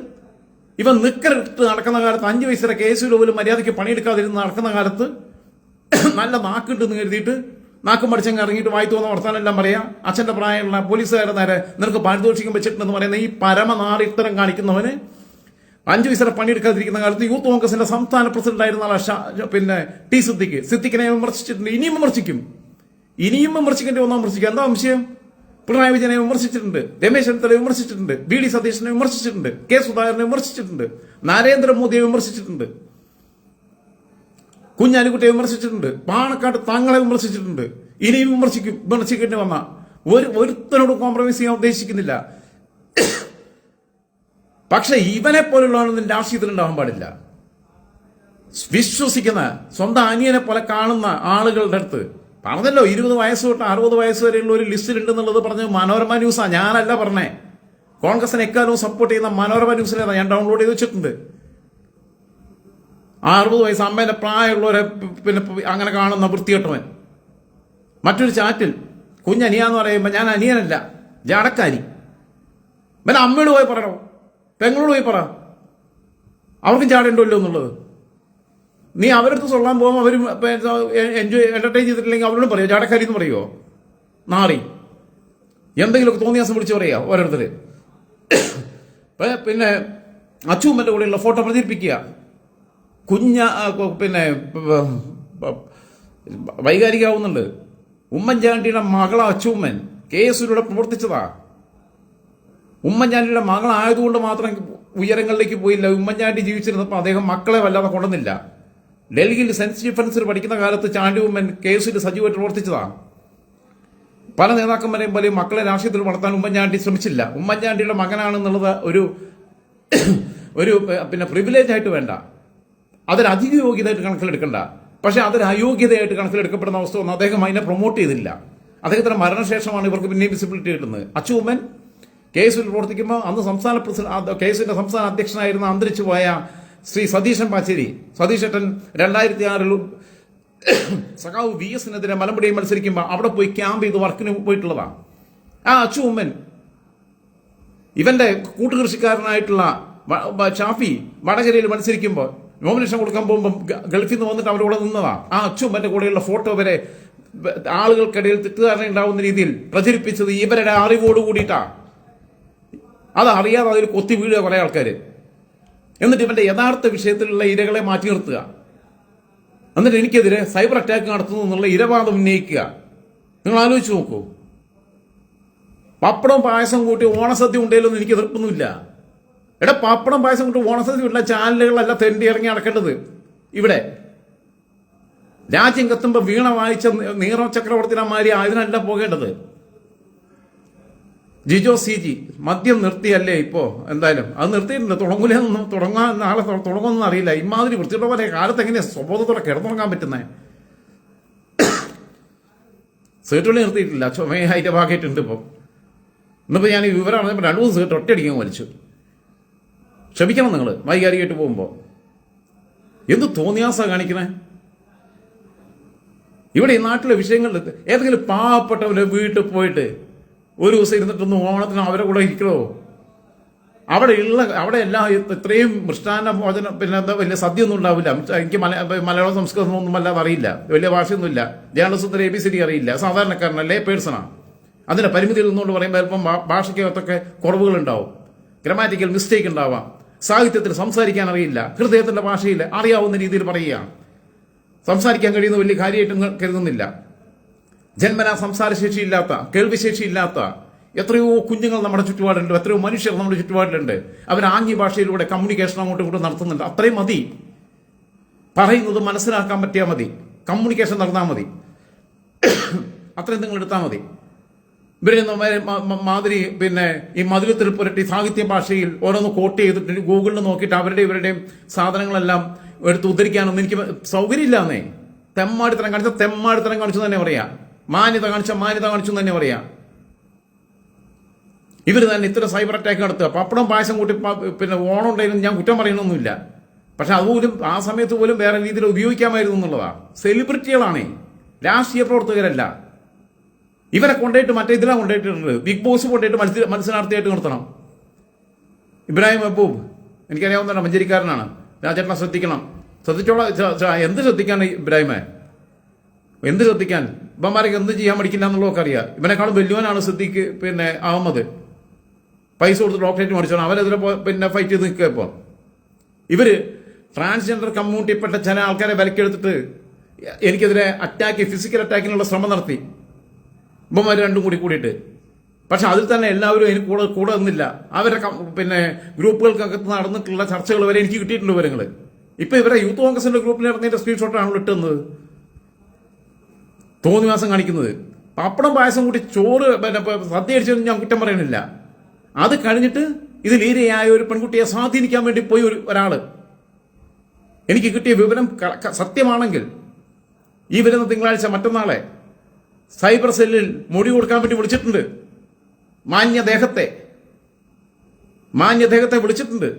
ഇവൻ നിക്കറിട്ട് നടക്കുന്ന കാലത്ത് അഞ്ചു വയസ്സിലെ കേസിൽ പോലും മര്യാദയ്ക്ക് പണിയെടുക്കാതിരുന്ന് നടക്കുന്ന കാലത്ത് നല്ല നാക്കുണ്ടെന്ന് കരുതിയിട്ട് നാക്കും പഠിച്ചങ്ങ് ഇറങ്ങിയിട്ട് വായി തോന്നുന്ന വർത്താനെല്ലാം പറയാം. അച്ഛന്റെ പ്രായമുള്ള പോലീസുകാരെ നേരെ നിനക്ക് പാരിതോഷികം വെച്ചിട്ടുണ്ടെന്ന് പറയുന്ന ഈ പരമനാറിത്തരം കാണിക്കുന്നവന് അഞ്ചു വയസ്സിലെ പണിയെടുക്കാതിരിക്കുന്ന കാലത്ത് യൂത്ത് കോൺഗ്രസിന്റെ സംസ്ഥാന പ്രസിഡന്റായിരുന്ന പിന്നെ ടി സിദ്ദിഖ്. സിദ്ദിഖിനെ വിമർശിച്ചിട്ടുണ്ട്. ഇനിയും വിമർശിക്കും. ഇനിയും വിമർശിക്കേണ്ടി വന്നാൽ വിമർശിക്കും. എന്താ വിഷയം പിണറായി വിജയനെ വിമർശിച്ചിട്ടുണ്ട്. രമേശ് ചെന്നിത്തല വിമർശിച്ചിട്ടുണ്ട്. വി ഡി സതീശനെ വിമർശിച്ചിട്ടുണ്ട്. കെ സുധാകരനെ വിമർശിച്ചിട്ടുണ്ട്. നരേന്ദ്രമോദിയെ വിമർശിച്ചിട്ടുണ്ട്. കുഞ്ഞാലിക്കുട്ടിയെ വിമർശിച്ചിട്ടുണ്ട്. പാണക്കാട് താങ്കളെ വിമർശിച്ചിട്ടുണ്ട്. ഇനിയും വിമർശിക്കും. വിമർശിക്കേണ്ടി വന്ന ഒരു ഒരുത്തനോട് കോംപ്രമൈസ് ചെയ്യാൻ ഉദ്ദേശിക്കുന്നില്ല. പക്ഷെ ഇവനെ പോലുള്ളവനൊന്നും രാഷ്ട്രീയത്തിൽ ഉണ്ടാവാൻ പാടില്ല. വിശ്വസിക്കുന്ന സ്വന്തം അനിയനെ പോലെ കാണുന്ന ആളുകളുടെ അടുത്ത് പറഞ്ഞല്ലോ ഇരുപത് വയസ്സ് തൊട്ട് അറുപത് വയസ്സ് വരെയുള്ള ഒരു ലിസ്റ്റിലുണ്ടെന്നുള്ളത് പറഞ്ഞ് മനോരമ ന്യൂസാ. ഞാനല്ല പറഞ്ഞേ. കോൺഗ്രസിനെ എക്കാലവും സപ്പോർട്ട് ചെയ്യുന്ന മനോരമ ന്യൂസിലേതാ ഞാൻ ഡൗൺലോഡ് ചെയ്ത് വെച്ചിട്ടുണ്ട്. ആ അറുപത് വയസ്സ് അമ്മേന്റെ പ്രായമുള്ളവരെ പിന്നെ അങ്ങനെ കാണുന്ന വൃത്തികെട്ടവൻ. മറ്റൊരു ചാറ്റിൽ കുഞ്ഞനിയാന്ന് പറയുമ്പോൾ ഞാൻ അനിയനല്ല ജാടക്കാരി പിന്നെ അമ്മയോട് പോയി പറയണോ? പെങ്ങളോട് പോയി പറ. അവർക്കും ചാടേണ്ടല്ലോ എന്നുള്ളത്. നീ അവരടുത്ത് സൊള്ളാൻ പോകുമ്പോൾ അവർ എൻജോയ് എന്റർടൈൻ ചെയ്തിട്ടില്ലെങ്കിൽ അവരോട് പറയോ? ചാടക്കാരി എന്ന് പറയുമോ നാറി. എന്തെങ്കിലുമൊക്കെ തോന്നിയാസം വിളിച്ച് പറയാ ഓരോരുത്തർ പിന്നെ അച്ചൂമ്മന്റെ കൂടെയുള്ള ഫോട്ടോ പ്രചരിപ്പിക്കുക. കുഞ്ഞ പിന്നെ വൈകാരികാവുന്നുണ്ട് ഉമ്മൻചാണ്ടിയുടെ മകള അച്ചൂമ്മൻ. കെ എസിലൂടെ പ്രവർത്തിച്ചതാ. ഉമ്മൻചാണ്ടിയുടെ മകളായതുകൊണ്ട് മാത്രം ഉയരങ്ങളിലേക്ക് പോയില്ല. ഉമ്മൻചാണ്ടി ജീവിച്ചിരുന്നപ്പോൾ അദ്ദേഹം മക്കളെ വല്ലാതെ കൊണ്ടുവന്നില്ല. ഡൽഹിയിൽ സെൻസ് ഡിഫൻസിൽ പഠിക്കുന്ന കാലത്ത് ചാണ്ടി ഉമ്മൻ കേസിൽ സജീവമായിട്ട് പ്രവർത്തിച്ചതാണ്. പല നേതാക്കന്മാരെയും പോലെ മക്കളെ രാഷ്ട്രീയത്തിൽ വളർത്താൻ ഉമ്മൻചാണ്ടി ശ്രമിച്ചില്ല. ഉമ്മൻചാണ്ടിയുടെ മകനാണെന്നുള്ളത് ഒരു [coughs] ഒരു പിന്നെ പ്രിവിലേജ് ആയിട്ട് വേണ്ട. അതൊരു അധിക യോഗ്യതയായിട്ട് കണക്കിലെടുക്കണ്ട. പക്ഷെ അതൊരു അയോഗ്യതയായിട്ട് കണക്കിലെടുക്കപ്പെടുന്ന അവസ്ഥ ഒന്നും അദ്ദേഹം അതിനെ പ്രൊമോട്ട് ചെയ്തില്ല. അദ്ദേഹത്തിന്റെ മരണശേഷമാണ് ഇവർക്ക് പിന്നെ വിസിബിലിറ്റി കിട്ടുന്നത്. അച്ചുമ്മൻ കേസിൽ പ്രവർത്തിക്കുമ്പോൾ അന്ന് സംസ്ഥാന പ്രസിഡന്റ് കേസിന്റെ സംസ്ഥാന അധ്യക്ഷനായിരുന്ന അന്തരിച്ചു പോയ ശ്രീ സതീശൻ പാച്ചേരി സതീശേട്ടൻ രണ്ടായിരത്തി ആറിൽ സഖാവ് വി എസിനെതിരെ മലമ്പുഴയിൽ മത്സരിക്കുമ്പോൾ അവിടെ പോയി ക്യാമ്പ് ചെയ്ത് വർക്കിന് പോയിട്ടുള്ളതാണ്. ആ അച്ചു ഉമ്മൻ. ഇവന്റെ കൂട്ടുകൃഷിക്കാരനായിട്ടുള്ള ഷാഫി വടകരയിൽ മത്സരിക്കുമ്പോൾ നോമിനേഷൻ കൊടുക്കാൻ പോകുമ്പോൾ ഗൾഫിൽ നിന്ന് വന്നിട്ട് അവരോട് നിന്നതാ ആ അച്ചുമ്മന്റെ കൂടെയുള്ള ഫോട്ടോ വരെ ആളുകൾക്കിടയിൽ തെറ്റിദ്ധാരണ ഉണ്ടാവുന്ന രീതിയിൽ പ്രചരിപ്പിച്ചത് ഇവരുടെ അറിവോട് കൂടിയിട്ടാ അത് അറിയാതെ അതിൽ കൊത്തി വീഴുക കുറെ ആൾക്കാർ എന്നിട്ട് ഇവന്റെ യഥാർത്ഥ വിഷയത്തിലുള്ള ഇരകളെ മാറ്റി നിർത്തുക. എന്നിട്ട് എനിക്കെതിരെ സൈബർ അറ്റാക്ക് നടത്തുന്നു എന്നുള്ള ഇരവാദം ഉന്നയിക്കുക. നിങ്ങൾ ആലോചിച്ച് നോക്കൂ. പപ്പടം പായസം കൂട്ടി ഓണസദ്യ ഉണ്ടേലൊന്നും എനിക്ക് എതിർപ്പൊന്നുമില്ല. എടാ പപ്പടം പായസം കൂട്ടി ഓണസദ്യ ഉള്ള ചാനലുകളല്ല തെണ്ടി ഇറങ്ങി നടക്കേണ്ടത്. ഇവിടെ. രാജ്യം കത്തുമ്പോൾ വീണ വായിച്ച നീറോ ചക്രവർത്തിനമാരി അതിനല്ല പോകേണ്ടത്. ജിജോ സി ജി മദ്യം നിർത്തിയല്ലേ ഇപ്പോ? എന്തായാലും അത് നിർത്തിയിട്ടില്ല തുടങ്ങൂലെന്ന് തുടങ്ങാൻ നാളെ തുടങ്ങുമെന്ന് അറിയില്ല. ഇമാതിരി വൃത്തിയുടെ പോലെ കാലത്ത് എങ്ങനെയാ സ്വബോധത്തോടെ കിടന്നുറങ്ങാൻ പറ്റുന്നേ? സീറ്റുള്ളി നിർത്തിയിട്ടില്ല. ചുമയെ അതിന്റെ ഭാഗമായിട്ടുണ്ട് ഇപ്പോൾ ഇന്നിപ്പോൾ ഞാൻ ഈ വിവരം അറിഞ്ഞപ്പോൾ രണ്ട് മൂന്ന് സീറ്റ് ഒറ്റയടിക്കാൻ വലിച്ചു. ക്ഷമിക്കണം നിങ്ങൾ വൈകാരികമായിട്ട് പോകുമ്പോൾ എന്ത് തോന്നിയാസ കാണിക്കണേ? ഇവിടെ ഈ നാട്ടിലെ വിഷയങ്ങളിൽ ഏതെങ്കിലും പാവപ്പെട്ടവരെ വീട്ടിൽ പോയിട്ട് ഒരു ദിവസം ഇരുന്നിട്ടൊന്ന് ഓണത്തിന് അവരെ കൂടെ ഇരിക്കണോ? അവിടെ ഉള്ള അവിടെ എല്ലാം ഇത്രയും മൃഷ്ടാന്ന ഭോജനം പിന്നെ എന്താ വലിയ സദ്യ ഒന്നും ഉണ്ടാവില്ല എനിക്ക് മല മലയാള സംസ്കൃതം ഒന്നും അല്ലാതെ അറിയില്ല. വലിയ ഭാഷയൊന്നുമില്ല. ജേർണലിസത്തിന് എ ബി സി ഡി അറിയില്ല. സാധാരണക്കാരനല്ലേ പേഴ്സണാ. അതിന്റെ പരിമിതിയിൽ നിന്നുകൊണ്ട് പറയുമ്പോൾ ചിലപ്പം ഭാഷയ്ക്കകത്തൊക്കെ കുറവുകൾ ഉണ്ടാവും ഗ്രമാറ്റിക്കൽ മിസ്റ്റേക്ക് ഉണ്ടാവാം. സാഹിത്യത്തിൽ സംസാരിക്കാൻ അറിയില്ല. ഹൃദയത്തിന്റെ ഭാഷയിൽ അറിയാവുന്ന രീതിയിൽ പറയുകയാണ്. സംസാരിക്കാൻ കഴിയുന്ന വലിയ കാര്യമായിട്ടും കരുതുന്നില്ല. ജന്മനാ സംസാരശേഷിയില്ലാത്ത കേൾവിശേഷിയില്ലാത്ത എത്രയോ കുഞ്ഞുങ്ങൾ നമ്മുടെ ചുറ്റുപാടുണ്ട് എത്രയോ മനുഷ്യർ നമ്മുടെ ചുറ്റുപാടിലുണ്ട്. അവർ ആംഗ്യ ഭാഷയിലൂടെ കമ്മ്യൂണിക്കേഷൻ അങ്ങോട്ടും ഇങ്ങോട്ടും നടത്തുന്നുണ്ട്. അത്രയും മതി. പറയുന്നത് മനസ്സിലാക്കാൻ പറ്റിയാൽ മതി. കമ്മ്യൂണിക്കേഷൻ നടന്നാൽ മതി. അത്രയും നിങ്ങൾ എടുത്താൽ മതി. ഇവരെ മാതിരി പിന്നെ ഈ മധുരത്തിൽ പുരട്ടി സാഹിത്യ ഭാഷയിൽ ഓരോന്ന് കോട്ട് ചെയ്തിട്ട് ഗൂഗിളിൽ നോക്കിയിട്ട് അവരുടെ ഇവരുടെയും സാധനങ്ങളെല്ലാം എടുത്ത് ഉദ്ധരിക്കാനൊന്നും എനിക്ക് സൗകര്യമില്ലാന്നേ. തെമ്മാടിത്തരം കാണിച്ച തെമ്മാടിത്തരം കാണിച്ചു തന്നെ പറയാം. മാന്യത കാണിച്ച മാന്യത കാണിച്ചു തന്നെ പറയാം. ഇവർ തന്നെ ഇത്ര സൈബർ അറ്റാക്ക് നടത്തുക. പപ്പടം പായസം കൂട്ടി പിന്നെ ഓണം ഉണ്ടായിരുന്നു ഞാൻ കുറ്റം പറയണമൊന്നുമില്ല പക്ഷെ അതുപോലും ആ സമയത്ത് പോലും വേറെ രീതിയിൽ ഉപയോഗിക്കാമായിരുന്നു എന്നുള്ളതാ. സെലിബ്രിറ്റികളാണേ. രാഷ്ട്രീയ പ്രവർത്തകരല്ല. ഇവരെ കൊണ്ടുപോയിട്ട് മറ്റേ ഇതിലാണ് കൊണ്ടുപോയിട്ടുണ്ട്. ബിഗ് ബോസ് കൊണ്ടുപോയിട്ട് മത്സര മത്സരാർത്ഥിയായിട്ട് നിർത്തണം. ഇബ്രാഹിം അബൂബ് എനിക്കറിയാവുന്ന മഞ്ചേരിക്കാരനാണ്. രാജേട്ടനെ ശ്രദ്ധിക്കണം. ശ്രദ്ധിച്ചോളാം. എന്ത് ശ്രദ്ധിക്കാണ് ഇബ്രാഹിമെ? എന്ത് ശ്രദ്ധിക്കാൻ? ഇവന്മാരൊക്കെ എന്ത് ചെയ്യാൻ പഠിക്കില്ല എന്നുള്ളതൊക്കെ അറിയാം. ഇവനെക്കാളും വലിയവനാണ് സിദ്ദിഖ് പിന്നെ അഹമ്മദ്. പൈസ കൊടുത്ത് ഡോക്ടറേറ്റ് മേടിച്ചോണം അവരെതിരെ പിന്നെ ഫൈറ്റ് ചെയ്ത് നിൽക്കുക ഇപ്പോൾ ഇവർ ട്രാൻസ്ജെൻഡർ കമ്മ്യൂണിറ്റിപ്പെട്ട ചില ആൾക്കാരെ വിലക്കെടുത്തിട്ട് എനിക്കെതിരെ അറ്റാക്ക് ഫിസിക്കൽ അറ്റാക്കിനുള്ള ശ്രമം നടത്തി. ഇവന്മാർ രണ്ടും കൂടി കൂടിയിട്ട്. പക്ഷെ അതിൽ തന്നെ എല്ലാവരും എനിക്ക് കൂടെ കൂടെ നിന്നില്ല. അവരുടെ പിന്നെ ഗ്രൂപ്പുകൾക്കകത്ത് നടന്നിട്ടുള്ള ചർച്ചകൾ വരെ എനിക്ക് കിട്ടിയിട്ടുണ്ട് വിവരങ്ങൾ ഇപ്പൊ ഇവരെ യൂത്ത് കോൺഗ്രസിന്റെ ഗ്രൂപ്പിൽ നടന്നതിന്റെ സ്ക്രീൻഷോട്ടാണ് ഇട്ടുന്നത് തോന്നി മാസം കാണിക്കുന്നത്. പപ്പടം പായസം കൂട്ടി ചോറ് പിന്നെ സദ്യ അടിച്ചൊന്നും ഞാൻ കുറ്റം പറയണില്ല. അത് കഴിഞ്ഞിട്ട് ഇതിൽ ഈരയായ ഒരു പെൺകുട്ടിയെ സ്വാധീനിക്കാൻ വേണ്ടി പോയി ഒരു ഒരാൾ. എനിക്ക് കിട്ടിയ വിവരം സത്യമാണെങ്കിൽ ഈ വരുന്ന തിങ്കളാഴ്ച മറ്റന്നാളെ സൈബർ സെല്ലിൽ മൊഴി കൊടുക്കാൻ വേണ്ടി വിളിച്ചിട്ടുണ്ട്. മാന്യദേഹത്തെ മാന്യദേഹത്തെ വിളിച്ചിട്ടുണ്ട്.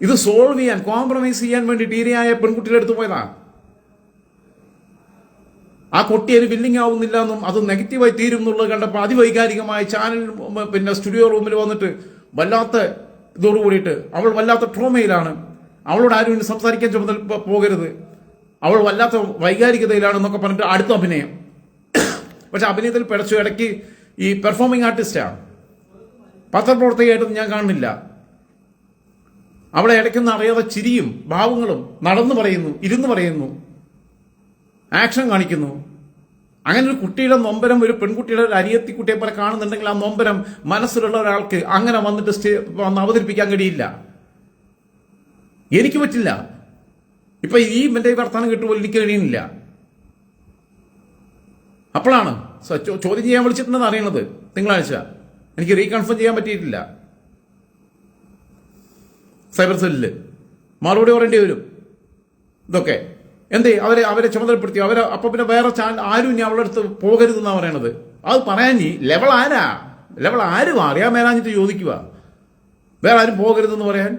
ഇത് സോൾവ് ചെയ്യാൻ കോംപ്രമൈസ് ചെയ്യാൻ വേണ്ടി ഈരയായ പെൺകുട്ടിയുടെ അടുത്ത് പോയതാ. ആ കുട്ടി അതിന് ബില്ലിംഗ് ആവുന്നില്ല എന്നും അത് നെഗറ്റീവായി തീരും എന്നുള്ളത് കണ്ടപ്പോൾ അതിവൈകാരികമായ ചാനൽ പിന്നെ സ്റ്റുഡിയോ റൂമിൽ വന്നിട്ട് വല്ലാത്ത ഇതോട് കൂടിയിട്ട് അവൾ വല്ലാത്ത ട്രോമയിലാണ്. അവളോട് ആരും ഇനി സംസാരിക്കാൻ ചുമതല പോകരുത്. അവൾ വല്ലാത്ത വൈകാരികതയിലാണെന്നൊക്കെ പറഞ്ഞിട്ട് അടുത്ത അഭിനയം. പക്ഷെ അഭിനയത്തിൽ പിടച്ചു ഇടയ്ക്ക് ഈ പെർഫോമിംഗ് ആർട്ടിസ്റ്റാണ്. പത്രപ്രവർത്തകയായിട്ടൊന്നും ഞാൻ കാണുന്നില്ല. അവളെ ഇടയ്ക്കൊന്നും അറിയാതെ ചിരിയും ഭാവങ്ങളും നടന്നു പറയുന്നു ഇരുന്ന് പറയുന്നു. ആക്ഷൻ കാണിക്കുന്നു. അങ്ങനെ ഒരു കുട്ടിയുടെ നൊമ്പരം ഒരു പെൺകുട്ടിയുടെ ഒരു അരിയത്തി കുട്ടിയെ പോലെ കാണുന്നുണ്ടെങ്കിൽ ആ നൊമ്പരം മനസ്സിലുള്ള ഒരാൾക്ക് അങ്ങനെ വന്നിട്ട് സ്റ്റേ വന്ന് അവതരിപ്പിക്കാൻ കഴിയില്ല. എനിക്ക് പറ്റില്ല. ഇപ്പൊ ഈ എന്റെ ഈ വർത്തമാനം കിട്ടുമ്പോൾ എനിക്ക് കഴിയുന്നില്ല. അപ്പോഴാണ് ചോദ്യം ചെയ്യാൻ വിളിച്ചിട്ടുണ്ടെന്ന് അറിയണത് തിങ്കളാഴ്ച. എനിക്ക് റീകൺഫേം ചെയ്യാൻ പറ്റിയിട്ടില്ല. സൈബർ സെല്ലിൽ. മറുപടി പറയേണ്ടി വരും. ഇതൊക്കെ. എന്തേ? അവരെ അവരെ ചുമതലപ്പെടുത്തി. അവരെ അപ്പൊ പിന്നെ വേറെ ചാൻ ആരും ഇനി അവളുടെ അടുത്ത് പോകരുതെന്നാ പറയണത്. അത് പറയാൻ നീ ലെവൾ ആരാ? ലെവൾ ആരും അറിയാൻ മേലാഞ്ഞിട്ട് ചോദിക്കുക. വേറെ ആരും പോകരുതെന്ന് പറയാൻ?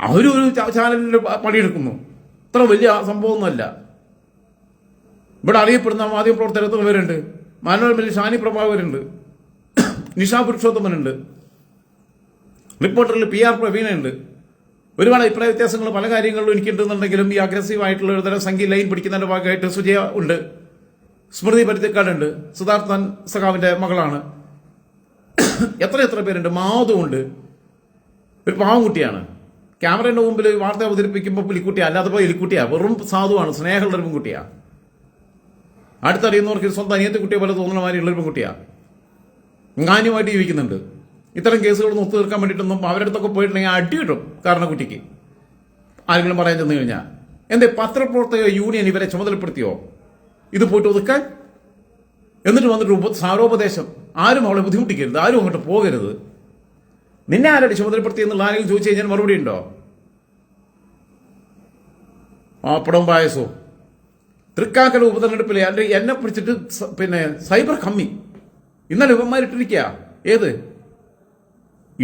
അവരും ഒരു ചാനലിൽ പണിയെടുക്കുന്നു. ഇത്ര വലിയ സംഭവമൊന്നുമല്ല. ഇവിടെ അറിയപ്പെടുന്ന മാധ്യമ പ്രവർത്തകർ എത്ര പേരുണ്ട്? മനോരമയിൽ ഷാനി പ്രഭാകരുണ്ട് നിഷാ പുരുഷോത്തമനുണ്ട്. റിപ്പോർട്ടറിൽ പി ആർ പ്രവീണുണ്ട് ഒരുപാട് അഭിപ്രായ വ്യത്യാസങ്ങൾ പല കാര്യങ്ങളിലും എനിക്കുണ്ടെന്നുണ്ടെങ്കിലും ഈ അഗ്രസീവ് ആയിട്ടുള്ള ഒരു തരം ലൈൻ പിടിക്കുന്നതിന്റെ ഭാഗമായിട്ട് സുജയ ഉണ്ട്. സ്മൃതി പരുത്തിക്കാടുണ്ട്. സിദ്ധാർത്ഥൻ സഖാവിന്റെ മകളാണ്. എത്ര എത്ര പേരുണ്ട്? മാധു ഉണ്ട്. ഒരു പാവംകുട്ടിയാണ്. ക്യാമറയുടെ മുമ്പിൽ വാർത്ത അവതരിപ്പിക്കുമ്പോൾ പുലിക്കുട്ടിയാ. അല്ലാതെ പോയി എലിക്കുട്ടിയാ. വെറും സാധുവാണ്. സ്നേഹമുള്ള ഒരു പെൺകുട്ടിയാ. അടുത്തറിയുന്നവർക്ക് സ്വന്തം അനിയത്തെ കുട്ടിയെ പോലെ തോന്നുന്ന മാതിരിയുള്ള ഒരു പെൺകുട്ടിയാ. ഗാന്യമായിട്ട് ജീവിക്കുന്നുണ്ട്. ഇത്തരം കേസുകളൊന്നും ഒത്തു തീർക്കാൻ വേണ്ടിയിട്ടൊന്നും അവരുടെ അടുത്തൊക്കെ പോയിട്ടുണ്ടെങ്കിൽ അടി കിട്ടും കാരണക്കുട്ടിക്ക്. ആരെങ്കിലും പറയാൻ ചെന്ന് കഴിഞ്ഞാൽ എന്തേ പത്രപ്രവർത്തക യൂണിയൻ ഇവരെ ചുമതലപ്പെടുത്തിയോ? ഇത് പോയിട്ട് ഒതുക്കാൻ? എന്നിട്ട് വന്നിട്ട് സാരോപദേശം. ആരും അവളെ ബുദ്ധിമുട്ടിക്കരുത്. ആരും അങ്ങോട്ട് പോകരുത്. നിന്നെ ആരുടെ ചുമതലപ്പെടുത്തി എന്നുള്ള ആരെങ്കിലും ചോദിച്ചു കഴിഞ്ഞാൽ മറുപടി ഉണ്ടോ? പടവും പായസവും. തൃക്കാക്കര ഉപതെരഞ്ഞെടുപ്പിൽ എന്റെ എന്നെ പിടിച്ചിട്ട് പിന്നെ സൈബർ കമ്മി. ഇന്നലെ ഇവന്മാരിട്ടിരിക്കുക ഏത്?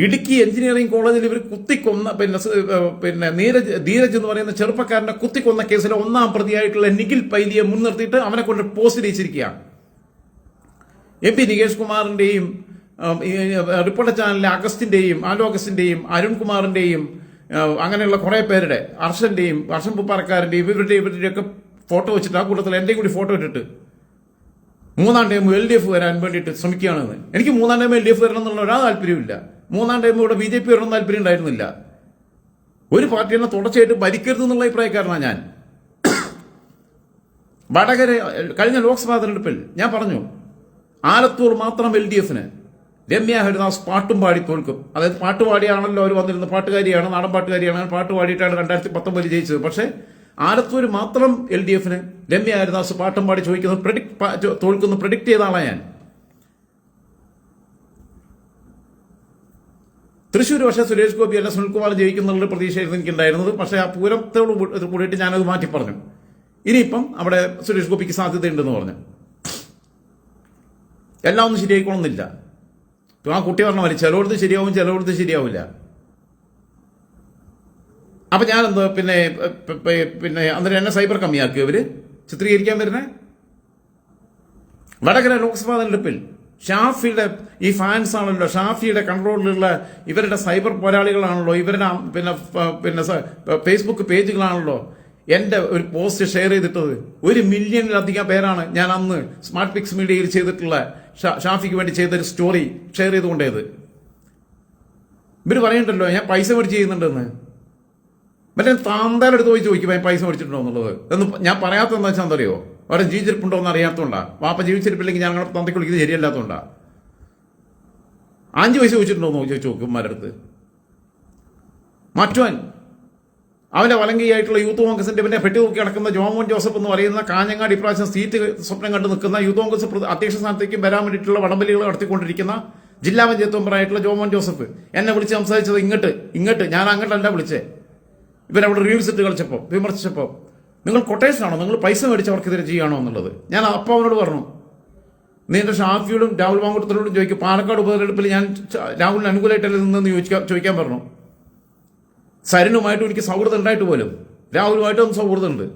ഇടുക്കി എഞ്ചിനീയറിംഗ് കോളേജിൽ ഇവർ കുത്തിക്കൊന്ന പിന്നെ പിന്നെ നീരജ് ധീരജ് എന്ന് പറയുന്ന ചെറുപ്പക്കാരനെ കുത്തിക്കൊന്ന കേസിലെ ഒന്നാം പ്രതിയായിട്ടുള്ള നിഖിൽ പൈലിയെ മുൻനിർത്തിയിട്ട് അവനെ കൊണ്ട് പോസ്റ്റ് ചെയ്യിച്ചിരിക്കുകയാണ്. എം പി നികേഷ് കുമാറിന്റെയും റിപ്പോർട്ടർ ചാനലിലെ അഗസ്റ്റിന്റെയും ആലോകസിന്റെയും അരുൺകുമാറിന്റെയും അങ്ങനെയുള്ള കുറേ പേരുടെ അർഷന്റെയും അർഷൻ പുപ്പാറക്കാരന്റെയും ഇവരുടെ ഇവരുടെ ഒക്കെ ഫോട്ടോ വെച്ചിട്ട് ആ കൂട്ടത്തിൽ എന്റെയും കൂടി ഫോട്ടോ ഇട്ടിട്ട് മൂന്നാം ടൈം എൽ ഡി എഫ് വരാൻ വേണ്ടിയിട്ട് ശ്രമിക്കുകയാണെന്ന്. എനിക്ക് മൂന്നാം ടൈം എൽ ഡി എഫ് വരണം എന്നുള്ള ഒരാ താല്പര്യമില്ല മൂന്നാം ടൈം ഇവിടെ ബി ജെ പി വരണം താല്പര്യം ഉണ്ടായിരുന്നില്ല. ഒരു പാർട്ടിയെ തുടർച്ചയായിട്ട് ഭരിക്കരുത് എന്നുള്ള അഭിപ്രായക്കാരനാണ് ഞാൻ. വടകര കഴിഞ്ഞ ലോക്സഭാ തെരഞ്ഞെടുപ്പിൽ ഞാൻ പറഞ്ഞു ആലത്തൂർ മാത്രം എൽ ഡി എഫിന് രമ്യ ഹരിദാസ് പാട്ടും പാടി തോൽക്കും. അതായത് പാട്ടുപാടിയാണല്ലോ അവർ വന്നിരുന്നത്. പാട്ടുകാരിയാണ് നാടൻ പാട്ടുകാരിയാണ്. പാട്ട് പാടിയിട്ടാണ് രണ്ടായിരത്തി പത്തൊമ്പതിൽ ജയിച്ചത്. പക്ഷേ ആലത്തൂർ മാത്രം എൽ ഡി എഫിന് രമ്യ ഹരിദാസ് പാട്ടും പാടി ചോദിക്കുന്നത് പ്രൊഡിക്ട് തോൽക്കുന്നു പ്രഡിക്ട് ചെയ്ത ആളാണ് ഞാൻ. തൃശ്ശൂർ പക്ഷേ സുരേഷ് ഗോപി അല്ല സുനിൽകുമാർ ജയിക്കുന്നുള്ള പ്രതീക്ഷയായിരുന്നു എനിക്കുണ്ടായിരുന്നത്. പക്ഷേ ആ പൂരത്തോട് കൂടിയിട്ട് ഞാനത് മാറ്റി പറഞ്ഞു. ഇനിയിപ്പം അവിടെ സുരേഷ് ഗോപിക്ക് സാധ്യതയുണ്ടെന്ന് പറഞ്ഞു. എല്ലാം ഒന്നും ശരിയായിക്കോളുന്നില്ല. ഇപ്പം ആ കുട്ടി പറഞ്ഞ മതി ചിലയിടത്ത് ശരിയാവും ചിലയിടത്ത് ശരിയാവില്ല. അപ്പൊ ഞാനെന്ത് പിന്നെ പിന്നെ അന്നേരം എന്നെ സൈബർ കമ്മിയാക്കി ഇവർ? ചിത്രീകരിക്കാൻ വരുന്നേ? വടകര ലോക്സഭാ തെരഞ്ഞെടുപ്പിൽ ഷാഫിയുടെ ഈ ഫാൻസ് ആണല്ലോ ഷാഫിയുടെ കൺട്രോളിലുള്ള ഇവരുടെ സൈബർ പോരാളികളാണല്ലോ ഇവരുടെ പിന്നെ പിന്നെ ഫേസ്ബുക്ക് പേജുകളാണല്ലോ എന്റെ ഒരു പോസ്റ്റ് ഷെയർ ചെയ്തിട്ടത്. ഒരു മില്യണിലധികം പേരാണ് ഞാൻ അന്ന് സ്മാർട്ട് പിക്സ് മീഡിയയിൽ ചെയ്തിട്ടുള്ള ഷാഫിക്ക് വേണ്ടി ചെയ്തൊരു സ്റ്റോറി ഷെയർ ചെയ്തുകൊണ്ടേത്. ഇവർ പറയണ്ടല്ലോ ഞാൻ പൈസ മേടിച്ച് ചെയ്യുന്നുണ്ടെന്ന്. മറ്റേ താന്താലെടുത്ത് പോയി ചോദിക്കും "ഞാൻ പൈസ മേടിച്ചിട്ടുണ്ടോ? എന്നുള്ളത്. എന്ന് ഞാൻ പറയാത്ത എന്താ വെച്ചാൽ എന്തറിയോ? വേറെ ജീവിച്ചിരിപ്പുണ്ടോ എന്ന് അറിയാത്തതുകൊണ്ടാണ് വാപ്പ ജീവിച്ചിരിപ്പില്ലെങ്കിൽ ഞാൻ അങ്ങനെ തന്തയ്ക്ക് വിളിക്കുന്നത് ശരിയല്ലാത്തതുകൊണ്ടാണ് അഞ്ച് വയസ്സ് ചോദിച്ചിട്ടുണ്ടോ എന്ന് ചോദിച്ചു നോക്കുമാരുടെ അടുത്ത്. മറ്റവൻ അവന്റെ വലങ്കിയായിട്ടുള്ള യൂത്ത് കോൺഗ്രസിന്റെ പിന്നെ പെട്ടി നോക്കി ജോമോൻ ജോസഫ് എന്ന് പറയുന്ന കാഞ്ഞങ്ങാട് ഇപ്രാവശ്യം സീറ്റ് സ്വപ്നം കണ്ടു നിൽക്കുന്ന യൂത്ത് കോൺഗ്രസ് അധ്യക്ഷ സ്ഥാനത്തേക്കും വരാൻ വേണ്ടിയിട്ടുള്ള വടംവലികൾ നടത്തിക്കൊണ്ടിരിക്കുന്ന ജില്ലാ പഞ്ചായത്ത് മെമ്പറായിട്ടുള്ള ജോമോൻ ജോസഫ്. എന്നെ വിളിച്ച് സംസാരിച്ചത് ഇങ്ങോട്ട് ഇങ്ങോട്ട്. ഞാൻ അങ്ങോട്ടല്ല വിളിച്ചേ. ഇവരവിടെ റീൽസ് കളിച്ചപ്പോൾ വിമർശിച്ചപ്പോൾ നിങ്ങൾ കൊട്ടേഷൻ ആണോ? നിങ്ങൾ പൈസ മേടിച്ച് അവർക്കെതിരെ ചെയ്യുകയാണോ എന്നുള്ളത്. ഞാൻ അപ്പം അവനോട് പറഞ്ഞു നീ എന്റെ ഷാഫിയോടും രാഹുൽ മാങ്കുട്ടത്തിനോടും ചോദിക്കും പാലക്കാട് ഉപതെരഞ്ഞെടുപ്പിൽ ഞാൻ രാഹുലിന് അനുകൂലമായിട്ടല്ലേ നിന്നെന്ന് ചോദിക്കാൻ ചോദിക്കാൻ പറഞ്ഞു. സരിനുമായിട്ടും എനിക്ക് സൗഹൃദം ഉണ്ടായിട്ട് പോലും. രാഹുലുമായിട്ടും സൗഹൃദമുണ്ട്.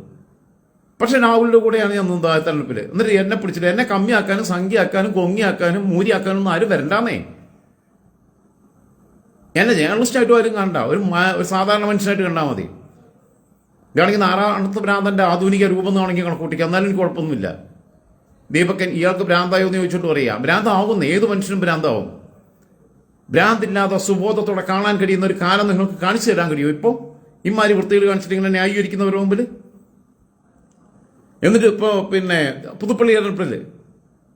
പക്ഷെ രാഹുലിന്റെ കൂടെയാണ് ഞാൻ നിന്നത് ആ തെരഞ്ഞെടുപ്പിൽ എന്നിട്ട് എന്നെ പിടിച്ചിട്ട് എന്നെ കമ്മിയാക്കാനും സംഖ്യയാക്കാനും കൊങ്ങിയാക്കാനും മൂരിയാക്കാനും ഒന്നും ആരും വരണ്ടാന്നേ. എന്നെ ജേർണലിസ്റ്റായിട്ടും ആരും കണ്ട. ഒരു സാധാരണ മനുഷ്യനായിട്ട് കണ്ടാൽ മതി. ഇതാണെങ്കിൽ നാരായണത്ത് ഭ്രാന്തന്റെ ആധുനിക രൂപം എന്നാണെങ്കിൽ കണക്കൂട്ടിക്കുക എന്നാലും എനിക്ക് കുഴപ്പമൊന്നുമില്ല. ദീപക്കൻ ഇയാൾക്ക് ഭ്രാന്തായോ എന്ന് ചോദിച്ചിട്ട് പറയാം. ഭ്രാന്താവുന്ന ഏത് മനുഷ്യനും ഭ്രാന്താവും. ഭ്രാന്തില്ലാതെ സുബോധത്തോടെ കാണാൻ കഴിയുന്ന ഒരു കാലം നിങ്ങൾക്ക് കാണിച്ചു തരാൻ കഴിയുമോ ഇപ്പോൾ ഇമാരി വൃത്തികൾ കാണിച്ചിട്ട് ഇങ്ങനെ ന്യായീകരിക്കുന്നവരുടെ മുമ്പിൽ എന്നിട്ട് ഇപ്പോൾ പിന്നെ പുതുപ്പള്ളി തെരഞ്ഞെടുപ്പിൽ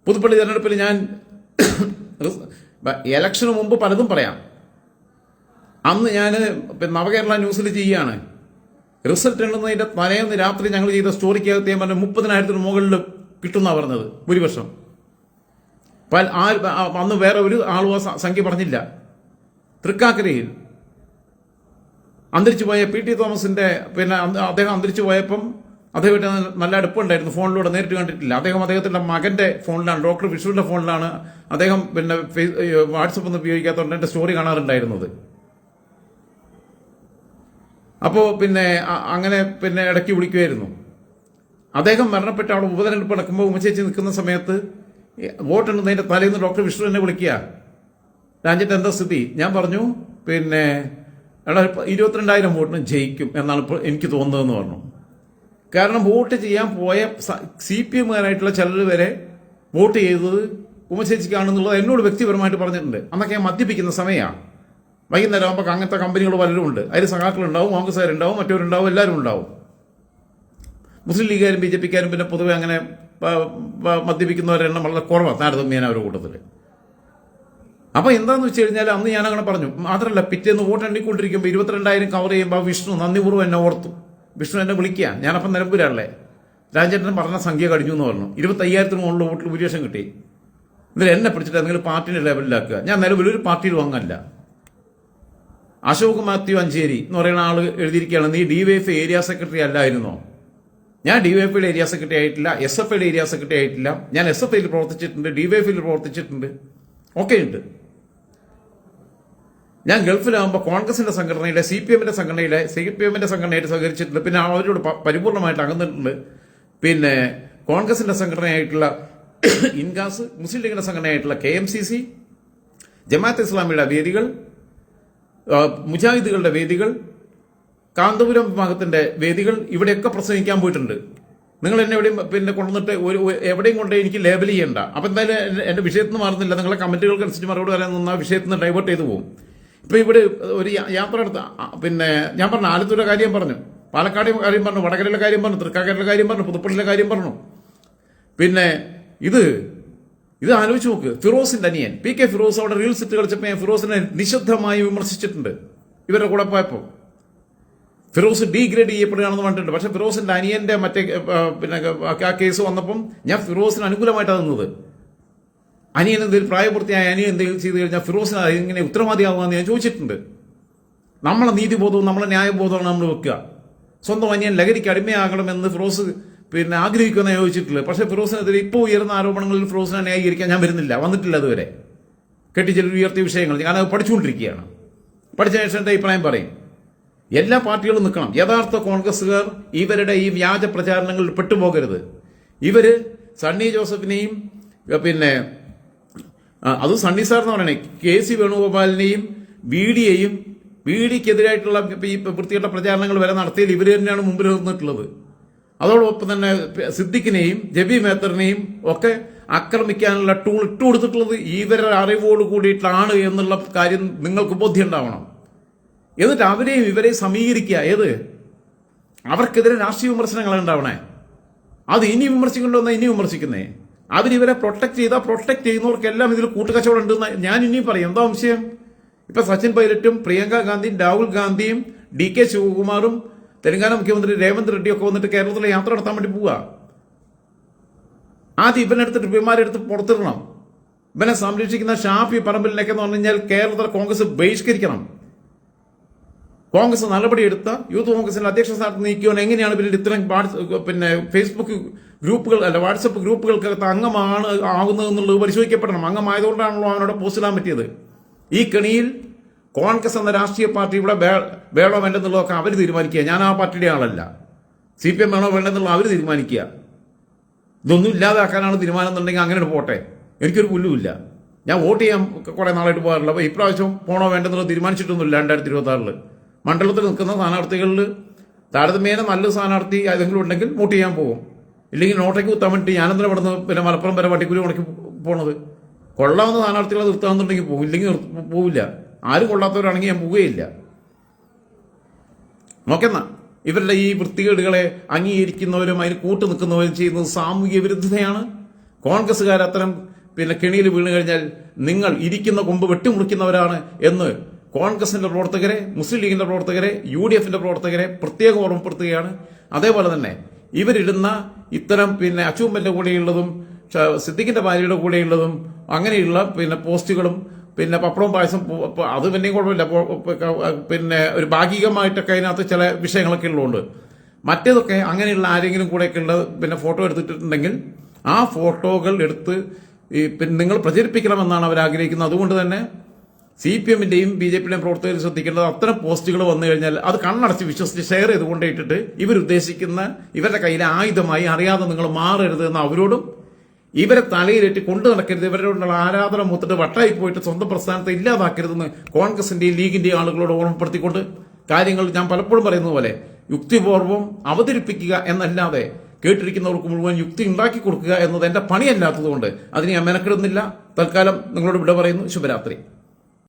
പുതുപ്പള്ളി തെരഞ്ഞെടുപ്പിൽ ഞാൻ [coughs] ഇലക്ഷന് മുമ്പ് പലതും പറയാം. അന്ന് ഞാൻ നവകേരള ന്യൂസിൽ ചെയ്യാണ് റിസൾട്ട് എണ്ണുന്നതിന്റെ തലേന്ന് രാത്രി ഞങ്ങൾ ചെയ്ത സ്റ്റോറിക്കകത്ത് ഞാൻ പറഞ്ഞ മുപ്പതിനായിരത്തിന് മുകളിൽ കിട്ടുന്ന പറഞ്ഞത് ഭൂരിപക്ഷം പല ആ- അന്ന് വേറെ ഒരു ആളും ആ സംഖ്യ പറഞ്ഞില്ല. തൃക്കാക്കരയിൽ അന്തരിച്ചു പോയ പി ടി തോമസിന്റെ പിന്നെ അദ്ദേഹം അന്തരിച്ചു പോയപ്പം അദ്ദേഹത്തിന് നല്ല അടുപ്പുണ്ടായിരുന്നു ഫോണിലൂടെ നേരിട്ട് കണ്ടിട്ടില്ല. അദ്ദേഹം അദ്ദേഹത്തിന്റെ മകന്റെ ഫോണിലാണ് ഡോക്ടർ വിഷുവിന്റെ ഫോണിലാണ് അദ്ദേഹം പിന്നെ വാട്സപ്പ് ഒന്നും ഉപയോഗിക്കാത്തതുകൊണ്ട് എന്റെ സ്റ്റോറി കാണാറുണ്ടായിരുന്നത്. അപ്പോൾ പിന്നെ അങ്ങനെ പിന്നെ ഇടയ്ക്ക് വിളിക്കുമായിരുന്നു അദ്ദേഹം മരണപ്പെട്ട അവിടെ ഉപതെരഞ്ഞെടുപ്പ് നടക്കുമ്പോൾ ഉമ്മച്ചേച്ചി നിൽക്കുന്ന സമയത്ത് വോട്ടെണ്ണുന്നതിന്റെ തലേന്ന് ഡോക്ടർ വിഷ്ണു എന്നെ വിളിക്കുക. രാജ്യത്ത് എന്താ സ്ഥിതി? ഞാൻ പറഞ്ഞു പിന്നെ എടാ ഇരുപത്തിരണ്ടായിരം വോട്ടിന് ജയിക്കും എന്നാണ് ഇപ്പോൾ എനിക്ക് തോന്നുന്നതെന്ന് പറഞ്ഞു. കാരണം വോട്ട് ചെയ്യാൻ പോയ സി പി എമ്മുകാരായിട്ടുള്ള ചിലർ വരെ വോട്ട് ചെയ്തത് ഉമ്മച്ചേച്ചിക്കാണെന്നുള്ളത് എന്നോട് വ്യക്തിപരമായിട്ട് പറഞ്ഞിട്ടുണ്ട്. അന്നൊക്കെ ഞാൻ മദ്യപിക്കുന്ന സമയമാണ്. വൈകുന്നേരം ആകുമ്പോൾ അങ്ങനത്തെ കമ്പനികൾ പലരും ഉണ്ട്. അതിൽ സഖാക്കളുണ്ടാവും കോൺഗ്രസ്സുകാരുണ്ടാവും മറ്റവരുണ്ടാവും എല്ലാവരും ഉണ്ടാവും. മുസ്ലിം ലീഗുകാരും ബി ജെ പിക്കാരും പിന്നെ പൊതുവെ അങ്ങനെ മദ്യപിക്കുന്നവരുടെ എണ്ണം വളരെ കുറവാണ് താരതമ്യേന അവരുടെ കൂട്ടത്തിൽ അപ്പോൾ എന്താണെന്ന് വെച്ച് കഴിഞ്ഞാൽ അന്ന് ഞാൻ അങ്ങനെ പറഞ്ഞു. മാത്രമല്ല പിറ്റേന്ന് വോട്ട് എണ്ണിക്കൊണ്ടിരിക്കുമ്പോൾ ഇരുപത്തിരണ്ടായിരം കവർ ചെയ്യുമ്പോൾ വിഷ്ണു നന്ദിപൂർവം എന്നെ ഓർത്തു. വിഷ്ണു എന്നെ വിളിക്കുക ഞാനപ്പം നിലമ്പൂരാണല്ലേ. രാജേന്ദ്രൻ പറഞ്ഞ സംഖ്യ കഴിഞ്ഞു എന്ന് പറഞ്ഞു. ഇരുപത്തയ്യായിരത്തിന് മുകളിൽ വോട്ടിൽ ഭൂരിപക്ഷം കിട്ടി. എന്നിട്ട് എന്നെ പിടിച്ചിട്ട് എന്തെങ്കിലും പാർട്ടിയുടെ ലെവലിലാക്കുക ഞാൻ നിലവിൽ ഒരു പാർട്ടിയിൽ വാങ്ങല്ല അശോക് മാത്യു അഞ്ചേരി എന്ന് പറയുന്ന ആൾ എഴുതിയിരിക്കുകയാണ്. നീ ഡിവൈഎഫ് ഏരിയ സെക്രട്ടറി അല്ലായിരുന്നോ? ഞാൻ ഡിവൈഎഫിയുടെ ഏരിയ സെക്രട്ടറി ആയിട്ടില്ല. എസ് എഫ് ഐയുടെ ഏരിയ സെക്രട്ടറി ആയിട്ടില്ല. ഞാൻ എസ് എഫ് ഐയിൽ പ്രവർത്തിച്ചിട്ടുണ്ട്. ഡിവൈഎഫിൽ പ്രവർത്തിച്ചിട്ടുണ്ട്. ഒക്കെ ഉണ്ട്. ഞാൻ ഗൾഫിലാകുമ്പോൾ കോൺഗ്രസിന്റെ സംഘടനയിലെ സി പി എമ്മിന്റെ സംഘടനയിലെ സി പി എമ്മിന്റെ സംഘടനയായിട്ട് സഹകരിച്ചിട്ടുണ്ട്. പിന്നെ അവരോട് പരിപൂർണമായിട്ട് അകന്നിട്ടുണ്ട്. പിന്നെ കോൺഗ്രസിന്റെ സംഘടനയായിട്ടുള്ള [coughs] ഇൻകാസ് മുസ്ലിം ലീഗിന്റെ സംഘടനയായിട്ടുള്ള K M C C Jamaat ഇസ്ലാമിയുടെ വേദികൾ മുജാഹിദുകളുടെ വേദികൾ കാന്തപുരം വിഭാഗത്തിന്റെ വേദികൾ ഇവിടെയൊക്കെ പ്രസംഗിക്കാൻ പോയിട്ടുണ്ട്. നിങ്ങൾ എന്നെ എവിടെയും പിന്നെ കൊണ്ടുവന്നിട്ട് ഒരു എവിടെയും കൊണ്ട് എനിക്ക് ലേബൽ ചെയ്യണ്ട. അപ്പൊ എന്തായാലും എന്റെ വിഷയത്തിൽ നിന്ന് മാറുന്നില്ല. നിങ്ങളെ കമന്റുകൾക്ക് അനുസരിച്ച് മറുപടി നിന്ന് ആ വിഷയത്തിൽ നിന്ന് ഡൈവേർട്ട് ചെയ്തു പോകും ഇപ്പൊ ഇവിടെ ഒരു യാത്ര എടുത്ത പിന്നെ ഞാൻ പറഞ്ഞു ആലത്തൂരുടെ കാര്യം പറഞ്ഞു. പാലക്കാട് കാര്യം പറഞ്ഞു. വടകരയിലെ കാര്യം പറഞ്ഞു. തൃക്കാക്കരയിലെ കാര്യം പറഞ്ഞു. പുതുപ്പള്ളിയിലെ കാര്യം പറഞ്ഞു. പിന്നെ ഇത് ഇത് ആലോചിച്ച് നോക്ക്. ഫിറോസിന്റെ അനിയൻ. പി കെ ഫിറോസ് അവിടെ റീൽസ് ഇട്ട് കളിച്ചപ്പോൾ ഫിറോസിനെ നിശബ്ദമായി വിമർശിച്ചിട്ടുണ്ട്. ഇവരുടെ കൂടെ പോയപ്പോൾ ഫിറോസ് ഡീഗ്രേഡ് ചെയ്യപ്പെടുകയാണെന്ന് പറഞ്ഞിട്ടുണ്ട്. പക്ഷെ ഫിറോസിന്റെ അനിയന്റെ മറ്റേ പിന്നെ ആ കേസ് വന്നപ്പം ഞാൻ ഫിറോസിന് അനുകൂലമായിട്ടാണ് നിന്നത്. അനിയൻ എന്തെങ്കിലും പ്രായപൂർത്തിയായ അനിയൻ എന്തെങ്കിലും ചെയ്തു കഴിഞ്ഞാൽ ഫിറോസിന് ഇങ്ങനെ ഉത്തരവാദിയാകുമെന്ന് ഞാൻ ചോദിച്ചിട്ടുണ്ട്. നമ്മളെ നീതിബോധവും നമ്മളെ ന്യായബോധവും നമ്മൾ വെക്കുക. സ്വന്തം അനിയൻ ലഹരിക്ക് അടിമയാകണമെന്ന് ഫിറോസ് പിന്നെ ആഗ്രഹിക്കുമെന്ന് ഞാൻ പക്ഷേ ഫിറോസിനെതിരെ ഇപ്പോൾ ഉയർന്ന ആരോപണങ്ങളിൽ ഫിറോസിനെ ന്യായീകരിക്കാൻ ഞാൻ വരുന്നില്ല. വന്നിട്ടില്ല അതുവരെ. കെട്ടിച്ചിൽ ഉയർത്തിയ വിഷയങ്ങൾ. ഞാൻ അത് പഠിച്ചുകൊണ്ടിരിക്കുകയാണ്. പഠിച്ച ശേഷം എന്റെ അഭിപ്രായം പറയും. എല്ലാ പാർട്ടികളും നിൽക്കണം. യഥാർത്ഥ കോൺഗ്രസ്സുകാർ ഇവരുടെ ഈ വ്യാജ പ്രചാരണങ്ങളിൽ പെട്ടുപോകരുത്. ഇവർ സണ്ണി ജോസഫിനെയും പിന്നെ അത് സണ്ണി സാർ എന്ന് പറയണേ കെ സി വേണുഗോപാലിനെയും ബി ഡിയെയും ബി ഡിക്കെതിരായിട്ടുള്ള ഈ വൃത്തികെട്ട പ്രചാരണങ്ങൾ വരെ നടത്തിയതിൽ ഇവർ തന്നെയാണ് മുമ്പിൽ നിന്നിട്ടുള്ളത്. അതോടൊപ്പം തന്നെ സിദ്ദിഖിനെയും ജബി മേത്തറിനെയും ഒക്കെ ആക്രമിക്കാനുള്ള ടൂൾ ഇട്ടു കൊടുത്തിട്ടുള്ളത് ഇവരുടെ അറിവോട് കൂടിയിട്ടാണ് എന്നുള്ള കാര്യം നിങ്ങൾക്ക് ബോധ്യം ഉണ്ടാവണം എന്നിട്ട് അവരെയും ഇവരെയും സമീകരിക്കുക. ഏത്? അവർക്കെതിരെ രാഷ്ട്രീയ വിമർശനങ്ങൾ ഉണ്ടാവണേ. അത് ഇനി വിമർശിക്കണ്ടോന്ന് ഇനി വിമർശിക്കുന്നേ. അവരിവരെ പ്രൊട്ടക്ട് ചെയ്താൽ പ്രൊട്ടക്ട് ചെയ്യുന്നവർക്കെല്ലാം ഇതിൽ കൂട്ടുകച്ചവടം ഉണ്ടെന്ന് ഞാൻ ഇനിയും പറയും. എന്താ സംശയം? ഇപ്പൊ സച്ചിൻ പൈലറ്റും പ്രിയങ്ക ഗാന്ധിയും രാഹുൽ ഗാന്ധിയും ഡി കെ ശിവകുമാറും തെലങ്കാന മുഖ്യമന്ത്രി രേവന്ത് റെഡ്ഡിയൊക്കെ വന്നിട്ട് കേരളത്തിലെ യാത്ര നടത്താൻ വേണ്ടി പോവുക ആദ്യം ഇവനെടുത്തിട്ട് ഇവന്മാരെടുത്ത് പുറത്തിടണം. ഇവനെ സംരക്ഷിക്കുന്ന ഷാഫി പറമ്പിലിനൊക്കെ എന്ന് പറഞ്ഞു കഴിഞ്ഞാൽ കേരളത്തിലെ കോൺഗ്രസ് ബഹിഷ്കരിക്കണം. കോൺഗ്രസ് നടപടിയെടുത്ത യൂത്ത് കോൺഗ്രസിന്റെ അധ്യക്ഷ സ്ഥാനത്ത് നീക്കുവാൻ എങ്ങനെയാണ് പിന്നീട് ഇത്തരം പിന്നെ ഫേസ്ബുക്ക് ഗ്രൂപ്പുകൾ അല്ല വാട്സപ്പ് ഗ്രൂപ്പുകൾക്കകത്ത് അംഗമാണ് ആകുന്നത് എന്നുള്ളത് പരിശോധിക്കപ്പെടണം. അംഗമായതുകൊണ്ടാണല്ലോ അവനോട് പോസ്റ്റ് ഇടാൻ പറ്റിയത്. ഈ കെണിയിൽ കോൺഗ്രസ് എന്ന രാഷ്ട്രീയ പാർട്ടി ഇവിടെ വേണോ വേണ്ടെന്നുള്ളതൊക്കെ അവർ തീരുമാനിക്കുക. ഞാൻ ആ പാർട്ടിയുടെ ആളല്ല. സി പി എം വേണോ വേണ്ടെന്നുള്ള അവർ തീരുമാനിക്കുക. ഇതൊന്നും ഇല്ലാതാക്കാനാണ് തീരുമാനം എന്നുണ്ടെങ്കിൽ അങ്ങനെ പോട്ടെ. എനിക്കൊരു പുല്ലുമില്ല. ഞാൻ വോട്ട് ചെയ്യാൻ കുറെ നാളായിട്ട് പോകാറില്ല. അപ്പോൾ ഇപ്രാവശ്യം പോണോ വേണ്ടെന്നുള്ളത് തീരുമാനിച്ചിട്ടൊന്നുമില്ല രണ്ടായിരത്തി ഇരുപത്തി ആറിൽ മണ്ഡലത്തിൽ നിൽക്കുന്ന സ്ഥാനാർത്ഥികളിൽ താരതമ്യേന നല്ല സ്ഥാനാർത്ഥി ഏതെങ്കിലും ഉണ്ടെങ്കിൽ വോട്ട് ചെയ്യാൻ പോകും. ഇല്ലെങ്കിൽ നോട്ടയ്ക്ക് കുത്താൻ വേണ്ടി ഞാനെന്തിനാ ഇവിടുന്ന് പിന്നെ മലപ്പുറം വരെ വട്ടിക്കൂലി ഉണക്കി പോണത്? കൊള്ളാവുന്ന സ്ഥാനാർത്ഥികളെ നിർത്താമെന്നുണ്ടെങ്കിൽ പോകും ഇല്ലെങ്കിൽ പോവില്ല. ആരും കൊള്ളാത്തവരാണെങ്കിൽ ഞാൻ പോവുകയില്ല നോക്കെന്നാ ഇവരുടെ ഈ വൃത്തികേടുകളെ അംഗീകരിക്കുന്നവരും അതിന് കൂട്ടു നിൽക്കുന്നവരും ചെയ്യുന്നത് സാമൂഹ്യ വിരുദ്ധതയാണ്. കോൺഗ്രസ്സുകാർ അത്തരം പിന്നെ കെണിയിൽ വീണ് കഴിഞ്ഞാൽ നിങ്ങൾ ഇരിക്കുന്ന കൊമ്പ് വെട്ടിമുറിക്കുന്നവരാണ് എന്ന് കോൺഗ്രസിന്റെ പ്രവർത്തകരെ മുസ്ലിം ലീഗിന്റെ പ്രവർത്തകരെ യു ഡി എഫിന്റെ പ്രവർത്തകരെ പ്രത്യേകം ഓർമ്മപ്പെടുത്തുകയാണ്. അതേപോലെ തന്നെ ഇവരിടുന്ന ഇത്തരം പിന്നെ അച്ചൂമ്മന്റെ കൂടെയുള്ളതും സിദ്ദിഖിന്റെ ഭാര്യയുടെ കൂടെയുള്ളതും അങ്ങനെയുള്ള പിന്നെ പോസ്റ്റുകളും പിന്നെ പപ്പടവും പായസം അത് പിന്നെയും കുഴപ്പമില്ല. പിന്നെ ഒരു ഭാഗികമായിട്ടൊക്കെ അതിനകത്ത് ചില വിഷയങ്ങളൊക്കെ ഉള്ളതുകൊണ്ട്. മറ്റേതൊക്കെ അങ്ങനെയുള്ള ആരെങ്കിലും കൂടെയൊക്കെ ഉള്ള പിന്നെ ഫോട്ടോ എടുത്തിട്ടുണ്ടെങ്കിൽ ആ ഫോട്ടോകൾ എടുത്ത് ഈ പിന്നെ നിങ്ങൾ പ്രചരിപ്പിക്കണമെന്നാണ് അവർ ആഗ്രഹിക്കുന്നത്. അതുകൊണ്ട് തന്നെ സി പി എമ്മിന്റെയും ബി ജെ പിയുടെയും പ്രവർത്തകർ ശ്രദ്ധിക്കേണ്ടത് അത്തരം പോസ്റ്റുകൾ വന്നു കഴിഞ്ഞാൽ അത് കണ്ണടച്ച് വിശ്വസിച്ച് ഷെയർ ചെയ്ത് ഇട്ടിട്ട് ഇവരുദ്ദേശിക്കുന്ന ഇവരുടെ കയ്യിലെ ആയുധമായി അറിയാതെ നിങ്ങൾ മാറരുത് എന്ന് അവരോടും ഇവരെ തലയിലേറ്റ് കൊണ്ടു നടക്കരുത്. ഇവരോടുള്ള ആരാധന മൂത്തിട്ട് വട്ടായി പോയിട്ട് സ്വന്തം പ്രസ്ഥാനത്തെ ഇല്ലാതാക്കരുതെന്ന് കോൺഗ്രസിന്റെയും ലീഗിന്റെയും ആളുകളോട് ഓർമ്മപ്പെടുത്തിക്കൊണ്ട് കാര്യങ്ങൾ ഞാൻ പലപ്പോഴും പറയുന്നത് പോലെ യുക്തിപൂർവം അവതരിപ്പിക്കുക എന്നല്ലാതെ കേട്ടിരിക്കുന്നവർക്ക് മുഴുവൻ യുക്തി ഉണ്ടാക്കി കൊടുക്കുക എന്നത് എന്റെ പണിയല്ലാത്തതുകൊണ്ട് അതിന് ഞാൻ മെനക്കെടുന്നില്ല. തൽക്കാലം നിങ്ങളോട് വിട പറയുന്നു. ശുഭരാത്രി.